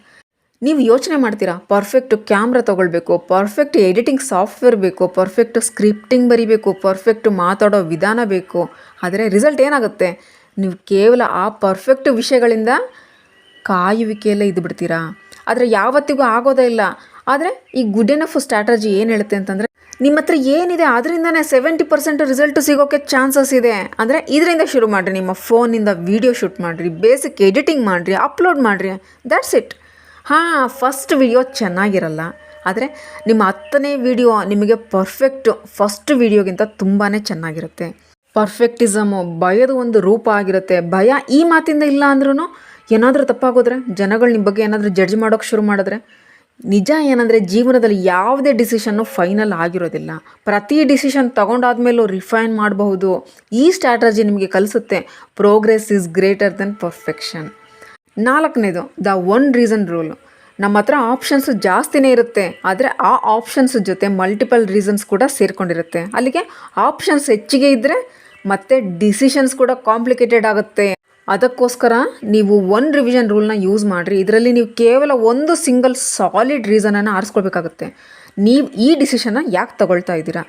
ನೀವು ಯೋಚನೆ ಮಾಡ್ತೀರಾ ಪರ್ಫೆಕ್ಟ್ ಕ್ಯಾಮ್ರಾ ತೊಗೊಳ್ಬೇಕು ಪರ್ಫೆಕ್ಟ್ ಎಡಿಟಿಂಗ್ ಸಾಫ್ಟ್ವೇರ್ ಬೇಕು ಪರ್ಫೆಕ್ಟ್ ಸ್ಕ್ರಿಪ್ಟಿಂಗ್ ಬರಿಬೇಕು ಪರ್ಫೆಕ್ಟ್ ಮಾತಾಡೋ ವಿಧಾನ ಬೇಕು, ಆದರೆ ರಿಸಲ್ಟ್ ಏನಾಗುತ್ತೆ? ನೀವು ಕೇವಲ ಆ ಪರ್ಫೆಕ್ಟ್ ವಿಷಯಗಳಿಂದ ಕಾಯುವಿಕೆಯಲ್ಲೇ ಇದ್ದು ಬಿಡ್ತೀರಾ ಆದರೆ ಯಾವತ್ತಿಗೂ ಆಗೋದೇ ಇಲ್ಲ. ಆದರೆ ಈ ಗುಡ್ ಎನಫ್ ಸ್ಟ್ರಾಟಜಿ ಏನು ಹೇಳುತ್ತೆ ಅಂತಂದರೆ, ನಿಮ್ಮ ಹತ್ರ ಏನಿದೆ ಅದರಿಂದನೇ ಸೆವೆಂಟಿ ಪರ್ಸೆಂಟ್ ರಿಸಲ್ಟ್ ಸಿಗೋಕ್ಕೆ ಚಾನ್ಸಸ್ ಇದೆ. ಅಂದರೆ ಇದರಿಂದ ಶುರು ಮಾಡಿರಿ, ನಿಮ್ಮ ಫೋನಿಂದ ವೀಡಿಯೋ ಶೂಟ್ ಮಾಡಿರಿ ಬೇಸಿಕ್ ಎಡಿಟಿಂಗ್ ಮಾಡಿರಿ ಅಪ್ಲೋಡ್ ಮಾಡಿರಿ ದ್ಯಾಟ್ಸ್ ಇಟ್ ಹಾಂ ಫಸ್ಟ್ ವಿಡಿಯೋ ಚೆನ್ನಾಗಿರಲ್ಲ. ಆದರೆ ನಿಮ್ಮ ಹತ್ತನೇ ವಿಡಿಯೋ ನಿಮಗೆ ಪರ್ಫೆಕ್ಟ್ ಫಸ್ಟ್ ವಿಡಿಯೋಗಿಂತ ತುಂಬಾ ಚೆನ್ನಾಗಿರುತ್ತೆ. ಪರ್ಫೆಕ್ಟಿಸಮು ಭಯದ ಒಂದು ರೂಪ ಆಗಿರುತ್ತೆ. ಭಯ ಈ ಮಾತಿಂದ ಇಲ್ಲ ಅಂದ್ರೂ ಏನಾದರೂ ತಪ್ಪಾಗೋದ್ರೆ, ಜನಗಳು ನಿಮ್ಮ ಬಗ್ಗೆ ಏನಾದರೂ ಜಡ್ಜ್ ಮಾಡೋಕ್ಕೆ ಶುರು ಮಾಡಿದ್ರೆ, ನಿಜ ಏನಂದರೆ ಜೀವನದಲ್ಲಿ ಯಾವುದೇ ಡಿಸಿಷನ್ನು ಫೈನಲ್ ಆಗಿರೋದಿಲ್ಲ. ಪ್ರತಿ ಡಿಸಿಷನ್ ತಗೊಂಡಾದ್ಮೇಲೂ ರಿಫೈನ್ ಮಾಡಬಹುದು. ಈ ಸ್ಟ್ರಾಟಜಿ ನಿಮಗೆ ಕಲಿಸುತ್ತೆ. Progress is greater than perfection ನಾಲ್ಕನೇದು, ದ ಒನ್ ರೀಸನ್ ರೂಲು. ನಮ್ಮ ಹತ್ರ ಆಪ್ಷನ್ಸ್ ಜಾಸ್ತಿನೇ ಇರುತ್ತೆ, ಆದರೆ ಆ ಆಪ್ಷನ್ಸ್ ಜೊತೆ ಮಲ್ಟಿಪಲ್ ರೀಸನ್ಸ್ ಕೂಡ ಸೇರಿಕೊಂಡಿರುತ್ತೆ. ಅಲ್ಲಿಗೆ ಆಪ್ಷನ್ಸ್ ಹೆಚ್ಚಿಗೆ ಇದ್ದರೆ ಮತ್ತೆ ಡಿಸಿಷನ್ಸ್ ಕೂಡ ಕಾಂಪ್ಲಿಕೇಟೆಡ್ ಆಗುತ್ತೆ. ಅದಕ್ಕೋಸ್ಕರ ನೀವು ಒನ್ ರಿವಿಷನ್ ರೂಲ್ನ ಯೂಸ್ ಮಾಡಿರಿ. ಇದರಲ್ಲಿ ನೀವು ಕೇವಲ ಒಂದು ಸಿಂಗಲ್ ಸಾಲಿಡ್ ರೀಸನನ್ನು ಆರಿಸ್ಕೊಳ್ಬೇಕಾಗುತ್ತೆ. ನೀವು ಈ ಡಿಸಿಷನ್ನ ಯಾಕೆ ತಗೊಳ್ತಾ ಇದ್ದೀರಾ?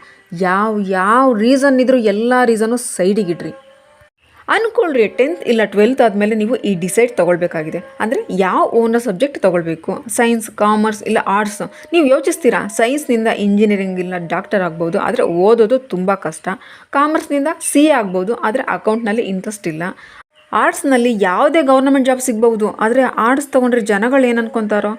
ಯಾವ ಯಾವ ರೀಸನ್ ಇದ್ದರೂ ಎಲ್ಲ ರೀಸನ್ನು ಸೈಡಿಗಿಡ್ರಿ ಅನ್ಕೊಳ್ರಿ ಟೆಂತ್ ಇಲ್ಲ ಟ್ವೆಲ್ತ್ ಆದಮೇಲೆ ನೀವು ಈ ಡಿಸೈಡ್ ತೊಗೊಳ್ಬೇಕಾಗಿದೆ. ಅಂದರೆ ಯಾವ ಓನರ್ ಸಬ್ಜೆಕ್ಟ್ ತೊಗೊಳ್ಬೇಕು? ಸೈನ್ಸ್ ಕಾಮರ್ಸ್ ಇಲ್ಲ ಆರ್ಟ್ಸ್ ನೀವು ಯೋಚಿಸ್ತೀರಾ? ಸೈನ್ಸ್ನಿಂದ ಇಂಜಿನಿಯರಿಂಗ್ ಇಲ್ಲ ಡಾಕ್ಟರ್ ಆಗ್ಬೋದು, ಆದರೆ ಓದೋದು ತುಂಬ ಕಷ್ಟ. ಕಾಮರ್ಸ್ನಿಂದ ಸಿ ಎ ಆಗ್ಬೋದು, ಆದರೆ ಅಕೌಂಟ್ನಲ್ಲಿ ಇಂಟ್ರೆಸ್ಟ್ ಇಲ್ಲ. ಆರ್ಟ್ಸ್ನಲ್ಲಿ ಯಾವುದೇ ಗೌರ್ಮೆಂಟ್ ಜಾಬ್ ಸಿಗ್ಬೋದು ಆದರೆ ಆರ್ಟ್ಸ್ ತೊಗೊಂಡ್ರೆ ಜನಗಳು ಏನು ಅನ್ಕೊತಾರೋ?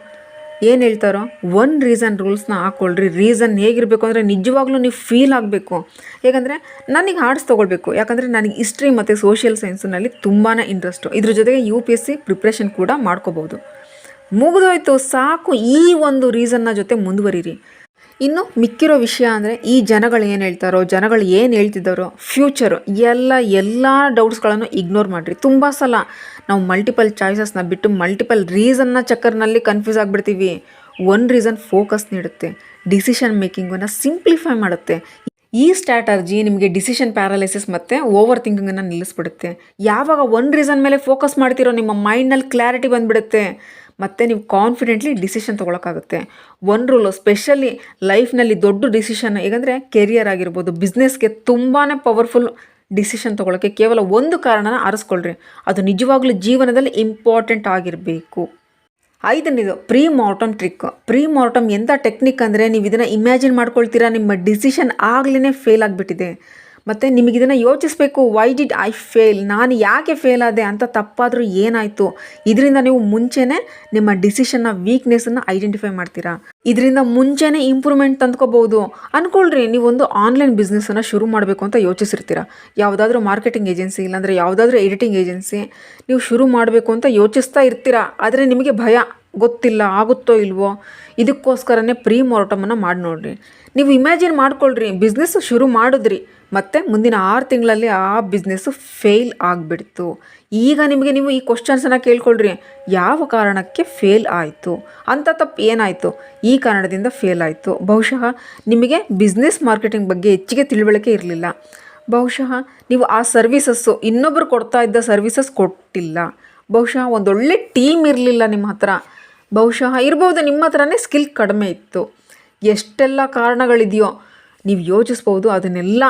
ಏನು ಹೇಳ್ತಾರೋ? ಒನ್ ರೀಸನ್ ರೂಲ್ಸ್ನ ಹಾಕ್ಕೊಳ್ರಿ ರೀಸನ್ ಹೇಗಿರಬೇಕು ಅಂದರೆ ನಿಜವಾಗ್ಲೂ ನೀವು ಫೀಲ್ ಆಗಬೇಕು. ಹೇಗಂದರೆ ನನಗೆ ಆರ್ಟ್ಸ್ ತೊಗೊಳ್ಬೇಕು. ಯಾಕಂದರೆ ನನಗೆ ಹಿಸ್ಟ್ರಿ ಮತ್ತು ಸೋಷಿಯಲ್ ಸೈನ್ಸ್ನಲ್ಲಿ ತುಂಬಾ ಇಂಟ್ರೆಸ್ಟು ಇದ್ರ ಜೊತೆಗೆ U P S C preparation ಕೂಡ ಮಾಡ್ಕೋಬೋದು. ಮುಗಿದೋಯ್ತು. ಸಾಕು ಈ ಒಂದು ರೀಸನ್ನ ಜೊತೆ ಮುಂದುವರಿರಿ. ಇನ್ನು ಮಿಕ್ಕಿರೋ ವಿಷಯ ಅಂದರೆ ಈ ಜನಗಳು ಏನು ಹೇಳ್ತಾರೋ, ಜನಗಳು ಏನು ಹೇಳ್ತಿದ್ದಾರೋ ಫ್ಯೂಚರು ಎಲ್ಲ ಎಲ್ಲ ಡೌಟ್ಸ್ಗಳನ್ನು ಇಗ್ನೋರ್ ಮಾಡಿರಿ. ತುಂಬ ಸಲ ನಾವು ಮಲ್ಟಿಪಲ್ ಚಾಯ್ಸಸ್ನ ಬಿಟ್ಟು ಮಲ್ಟಿಪಲ್ ರೀಸನ್ನ ಚಕ್ಕರ್ನಲ್ಲಿ ಕನ್ಫ್ಯೂಸ್ ಆಗಿಬಿಡ್ತೀವಿ. ಒನ್ ರೀಸನ್ ಫೋಕಸ್ ನೀಡುತ್ತೆ. ಡಿಸಿಷನ್ ಮೇಕಿಂಗನ್ನು ಸಿಂಪ್ಲಿಫೈ ಮಾಡುತ್ತೆ. ಈ ಸ್ಟ್ರಾಟರ್ಜಿ ನಿಮಗೆ ಡಿಸಿಷನ್ ಪ್ಯಾರಾಲಿಸಿಸ್ ಮತ್ತು ಓವರ್ ಥಿಂಕಿಂಗನ್ನು ನಿಲ್ಲಿಸ್ಬಿಡುತ್ತೆ. ಯಾವಾಗ ಒನ್ ರೀಸನ್ ಮೇಲೆ ಫೋಕಸ್ ಮಾಡ್ತಿರೋ ನಿಮ್ಮ ಮೈಂಡ್ನಲ್ಲಿ ಕ್ಲಾರಿಟಿ ಬಂದುಬಿಡುತ್ತೆ. ಮತ್ತು ನೀವು ಕಾನ್ಫಿಡೆಂಟ್ಲಿ ಡಿಸಿಷನ್ ತೊಗೊಳಕ್ಕಾಗುತ್ತೆ. ಒನ್ ರೂಲು ಸ್ಪೆಷಲಿ ಲೈಫ್ನಲ್ಲಿ ದೊಡ್ಡ ಡಿಸಿಷನ್ ಹೇಗಂದರೆ ಕೆರಿಯರ್ ಆಗಿರ್ಬೋದು ಬಿಸ್ನೆಸ್ಗೆ ತುಂಬಾ ಪವರ್ಫುಲ್ ಡಿಸಿಷನ್ ತೊಗೊಳಕ್ಕೆ ಕೇವಲ ಒಂದು ಕಾರಣನ ಆರಿಸ್ಕೊಳ್ರಿ. ಅದು ನಿಜವಾಗ್ಲೂ ಜೀವನದಲ್ಲಿ ಇಂಪಾರ್ಟೆಂಟ್ ಆಗಿರಬೇಕು. ಐದನೇದು pre mortem trick pre mortem ಎಂಥ ಟೆಕ್ನಿಕ್ ಅಂದರೆ ನೀವು ಇದನ್ನು ಇಮ್ಯಾಜಿನ್ ಮಾಡ್ಕೊಳ್ತೀರಾ, ನಿಮ್ಮ ಡಿಸಿಷನ್ ಆಗಲೇ ಫೇಲ್ ಆಗಿಬಿಟ್ಟಿದೆ. ಮತ್ತು ನಿಮಗೆ ಇದನ್ನು ಯೋಚಿಸಬೇಕು ವೈ ಡಿಡ್ ಐ ಫೇಲ್ ನಾನು ಯಾಕೆ ಫೇಲ್ ಆದೆ? ಅಂತ ತಪ್ಪಾದರೂ ಏನಾಯಿತು? ಇದರಿಂದ ನೀವು ಮುಂಚೆನೇ ನಿಮ್ಮ ಡಿಸಿಷನ್ನ ವೀಕ್ನೆಸ್ಸನ್ನು ಐಡೆಂಟಿಫೈ ಮಾಡ್ತೀರಾ? ಇದರಿಂದ ಮುಂಚೆನೇ ಇಂಪ್ರೂವ್ಮೆಂಟ್ ತಂದ್ಕೋಬೋದು. ಅಂದ್ಕೊಳ್ರಿ ನೀವೊಂದು ಆನ್ಲೈನ್ ಬಿಸ್ನೆಸ್ಸನ್ನು ಶುರು ಮಾಡಬೇಕು ಅಂತ ಯೋಚಿಸಿರ್ತೀರ? ಯಾವುದಾದ್ರೂ ಮಾರ್ಕೆಟಿಂಗ್ ಏಜೆನ್ಸಿ ಇಲ್ಲಾಂದರೆ ಯಾವುದಾದ್ರೂ ಎಡಿಟಿಂಗ್ ಏಜೆನ್ಸಿ ನೀವು ಶುರು ಮಾಡಬೇಕು ಅಂತ ಯೋಚಿಸ್ತಾ ಇರ್ತೀರಾ? ಆದರೆ ನಿಮಗೆ ಭಯ. ಗೊತ್ತಿಲ್ಲ, ಆಗುತ್ತೋ ಇಲ್ವೋ, ಇದಕ್ಕೋಸ್ಕರನೇ ಪ್ರೀ ಮಾರ್ಟಮನ್ನು ಮಾಡಿ ನೋಡ್ರಿ. ನೀವು ಇಮ್ಯಾಜಿನ್ ಮಾಡ್ಕೊಳ್ರಿ ಬಿಸ್ನೆಸ್ ಶುರು ಮಾಡಿದ್ರಿ, ಮತ್ತು ಮುಂದಿನ ಆರು ತಿಂಗಳಲ್ಲಿ ಆ ಬಿಸ್ನೆಸ್ಸು ಫೇಲ್ ಆಗಿಬಿಡ್ತು. ಈಗ ನಿಮಗೆ ನೀವು ಈ ಕ್ವಶನ್ಸನ್ನು ಕೇಳ್ಕೊಳ್ರಿ, ಯಾವ ಕಾರಣಕ್ಕೆ ಫೇಲ್ ಆಯಿತು ಅಂಥ ತಪ್ಪು ಏನಾಯಿತು, ಈ ಕಾರಣದಿಂದ ಫೇಲ್ ಆಯಿತು. ಬಹುಶಃ ನಿಮಗೆ ಬಿಸ್ನೆಸ್ ಮಾರ್ಕೆಟಿಂಗ್ ಬಗ್ಗೆ ಹೆಚ್ಚಿಗೆ ತಿಳುವಳಿಕೆ ಇರಲಿಲ್ಲ. ಬಹುಶಃ ನೀವು ಆ ಸರ್ವೀಸಸ್ಸು ಇನ್ನೊಬ್ಬರು ಕೊಡ್ತಾ ಇದ್ದ ಸರ್ವೀಸಸ್ ಕೊಟ್ಟಿಲ್ಲ. ಬಹುಶಃ ಒಂದೊಳ್ಳೆ ಟೀಮ್ ಇರಲಿಲ್ಲ ನಿಮ್ಮ ಹತ್ರ. ಬಹುಶಃ ಇರ್ಬೋದು, ನಿಮ್ಮ ಹತ್ರನೇ ಸ್ಕಿಲ್ ಕಡಿಮೆ ಇತ್ತು. ಎಷ್ಟೆಲ್ಲ ಕಾರಣಗಳಿದೆಯೋ ನೀವು ಯೋಚಿಸ್ಬೋದು, ಅದನ್ನೆಲ್ಲ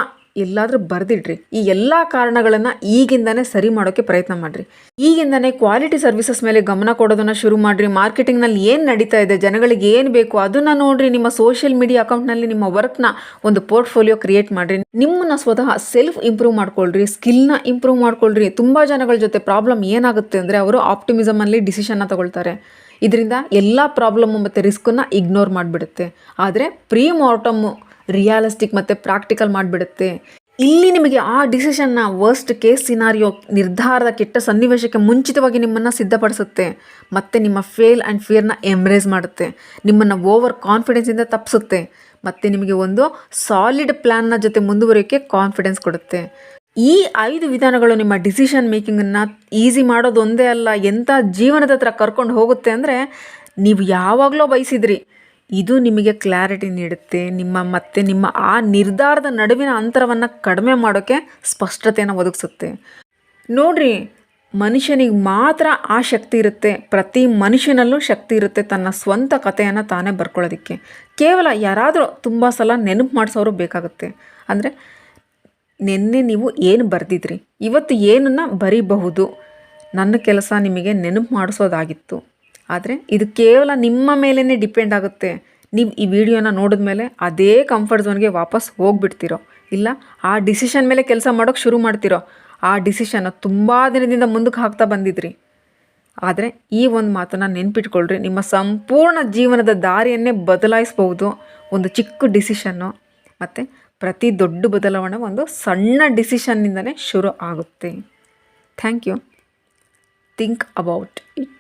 ಎಲ್ಲಾದರೂ ಬರೆದಿಡ್ರಿ. ಈ ಎಲ್ಲ ಕಾರಣಗಳನ್ನು ಈಗಿಂದನೇ ಸರಿ ಮಾಡೋಕ್ಕೆ ಪ್ರಯತ್ನ ಮಾಡಿರಿ. ಈಗಿಂದನೇ ಕ್ವಾಲಿಟಿ ಸರ್ವಿಸಸ್ ಮೇಲೆ ಗಮನ ಕೊಡೋದನ್ನು ಶುರು ಮಾಡಿರಿ. ಮಾರ್ಕೆಟಿಂಗ್ನಲ್ಲಿ ಏನು ನಡೀತಾ ಇದೆ, ಜನಗಳಿಗೆ ಏನು ಬೇಕು ಅದನ್ನು ನೋಡಿರಿ. ನಿಮ್ಮ ಸೋಷಿಯಲ್ ಮೀಡಿಯಾ ಅಕೌಂಟ್ನಲ್ಲಿ ನಿಮ್ಮ ವರ್ಕ್ನ ಒಂದು ಪೋರ್ಟ್ಫೋಲಿಯೋ ಕ್ರಿಯೇಟ್ ಮಾಡಿರಿ. ನಿಮ್ಮನ್ನ ಸ್ವತಃ ಸೆಲ್ಫ್ ಇಂಪ್ರೂವ್ ಮಾಡ್ಕೊಳ್ರಿ ಸ್ಕಿಲ್ನ ಇಂಪ್ರೂವ್ ಮಾಡ್ಕೊಳ್ರಿ. ತುಂಬ ಜನಗಳ ಜೊತೆ ಪ್ರಾಬ್ಲಮ್ ಏನಾಗುತ್ತೆ ಅಂದರೆ ಅವರು ಆಪ್ಟಿಮಿಸಮಲ್ಲಿ ಡಿಸಿಷನ್ನ ತಗೊಳ್ತಾರೆ. ಇದರಿಂದ ಎಲ್ಲ ಪ್ರಾಬ್ಲಮ್ಮು ಮತ್ತು ರಿಸ್ಕನ್ನು ಇಗ್ನೋರ್ ಮಾಡಿಬಿಡುತ್ತೆ. ಆದರೆ ಪ್ರೀ ಮಾರ್ಟಮ್ಮು ರಿಯಾಲಿಸ್ಟಿಕ್ ಮತ್ತು ಪ್ರಾಕ್ಟಿಕಲ್ ಮಾಡಿಬಿಡುತ್ತೆ. ಇಲ್ಲಿ ನಿಮಗೆ ಆ ಡಿಸಿಷನ್ನ ವರ್ಸ್ಟ್ ಕೇಸ್ ಸಿನಾರಿಯೋ ನಿರ್ಧಾರದ ಕೆಟ್ಟ ಸನ್ನಿವೇಶಕ್ಕೆ ಮುಂಚಿತವಾಗಿ ನಿಮ್ಮನ್ನು ಸಿದ್ಧಪಡಿಸುತ್ತೆ. ಮತ್ತು ನಿಮ್ಮ ಫೇಲ್ ಆ್ಯಂಡ್ ಫಿಯರ್ನ ಎಂಬ್ರೇಸ್ ಮಾಡುತ್ತೆ. ನಿಮ್ಮನ್ನು ಓವರ್ ಕಾನ್ಫಿಡೆನ್ಸಿಂದ ತಪ್ಪಿಸುತ್ತೆ. ಮತ್ತು ನಿಮಗೆ ಒಂದು ಸಾಲಿಡ್ ಪ್ಲ್ಯಾನ್ನ ಜೊತೆ ಮುಂದುವರಿಯೋಕ್ಕೆ ಕಾನ್ಫಿಡೆನ್ಸ್ ಕೊಡುತ್ತೆ. ಈ ಐದು ವಿಧಾನಗಳು ನಿಮ್ಮ ಡಿಸಿಷನ್ ಮೇಕಿಂಗನ್ನು ಈಸಿ ಮಾಡೋದು ಒಂದೇ ಅಲ್ಲ ಎಂಥ ಜೀವನದ ಹತ್ರ ಕರ್ಕೊಂಡು ಹೋಗುತ್ತೆ ಅಂದರೆ ನೀವು ಯಾವಾಗಲೂ ಬಯಸಿದ್ರಿ. ಇದು ನಿಮಗೆ ಕ್ಲಾರಿಟಿ ನೀಡುತ್ತೆ, ನಿಮ್ಮ ಮತ್ತು ನಿಮ್ಮ ಆ ನಿರ್ಧಾರದ ನಡುವಿನ ಅಂತರವನ್ನು ಕಡಿಮೆ ಮಾಡೋಕ್ಕೆ ಸ್ಪಷ್ಟತೆಯನ್ನು ಒದಗಿಸುತ್ತೆ. ನೋಡ್ರಿ, ಮನುಷ್ಯನಿಗೆ ಮಾತ್ರ ಆ ಶಕ್ತಿ ಇರುತ್ತೆ, ಪ್ರತಿ ಮನುಷ್ಯನಲ್ಲೂ ಶಕ್ತಿ ಇರುತ್ತೆ ತನ್ನ ಸ್ವಂತ ಕಥೆಯನ್ನು ತಾನೇ ಬರ್ಕೊಳ್ಳೋದಕ್ಕೆ. ಕೇವಲ ಯಾರಾದರೂ ತುಂಬ ಸಲ ನೆನಪು ಮಾಡಿಸೋರು ಬೇಕಾಗುತ್ತೆ. ಅಂದರೆ ನಿನ್ನೆ ನೀವು ಏನು ಬರೆದಿದ್ರಿ? ಇವತ್ತು ಏನನ್ನು ಬರೀಬಹುದು? ನನ್ನ ಕೆಲಸ ನಿಮಗೆ ನೆನಪು ಮಾಡಿಸೋದಾಗಿತ್ತು. ಆದರೆ ಇದು ಕೇವಲ ನಿಮ್ಮ ಮೇಲೇ ಡಿಪೆಂಡ್ ಆಗುತ್ತೆ. ನೀವು ಈ ವಿಡಿಯೋನ ನೋಡಿದ ಮೇಲೆ ಅದೇ ಕಂಫರ್ಟ್ ಝೋನ್ಗೆ ವಾಪಸ್ ಹೋಗ್ಬಿಡ್ತೀರೋ? ಇಲ್ಲ, ಆ ಡಿಸಿಷನ್ ಮೇಲೆ ಕೆಲಸ ಮಾಡೋಕ್ಕೆ ಶುರು ಮಾಡ್ತಿರೋ? ಆ ಡಿಸಿಷನ್ನ ತುಂಬ ದಿನದಿಂದ ಮುಂದಕ್ಕೆ ಹಾಕ್ತಾ ಬಂದಿದ್ರಿ. ಆದರೆ ಈ ಒಂದು ಮಾತನ್ನು ನೆನ್ಪಿಟ್ಕೊಳ್ರಿ, ನಿಮ್ಮ ಸಂಪೂರ್ಣ ಜೀವನದ ದಾರಿಯನ್ನೇ ಬದಲಾಯಿಸ್ಬಹುದು. ಒಂದು ಚಿಕ್ಕ ಡಿಸಿಷನ್ನು ಮತ್ತು ಪ್ರತಿ ದೊಡ್ಡ ಬದಲಾವಣೆ ಒಂದು ಸಣ್ಣ ಡಿಸಿಷನ್ನಿಂದನೇ ಶುರು ಆಗುತ್ತೆ. Thank you think about it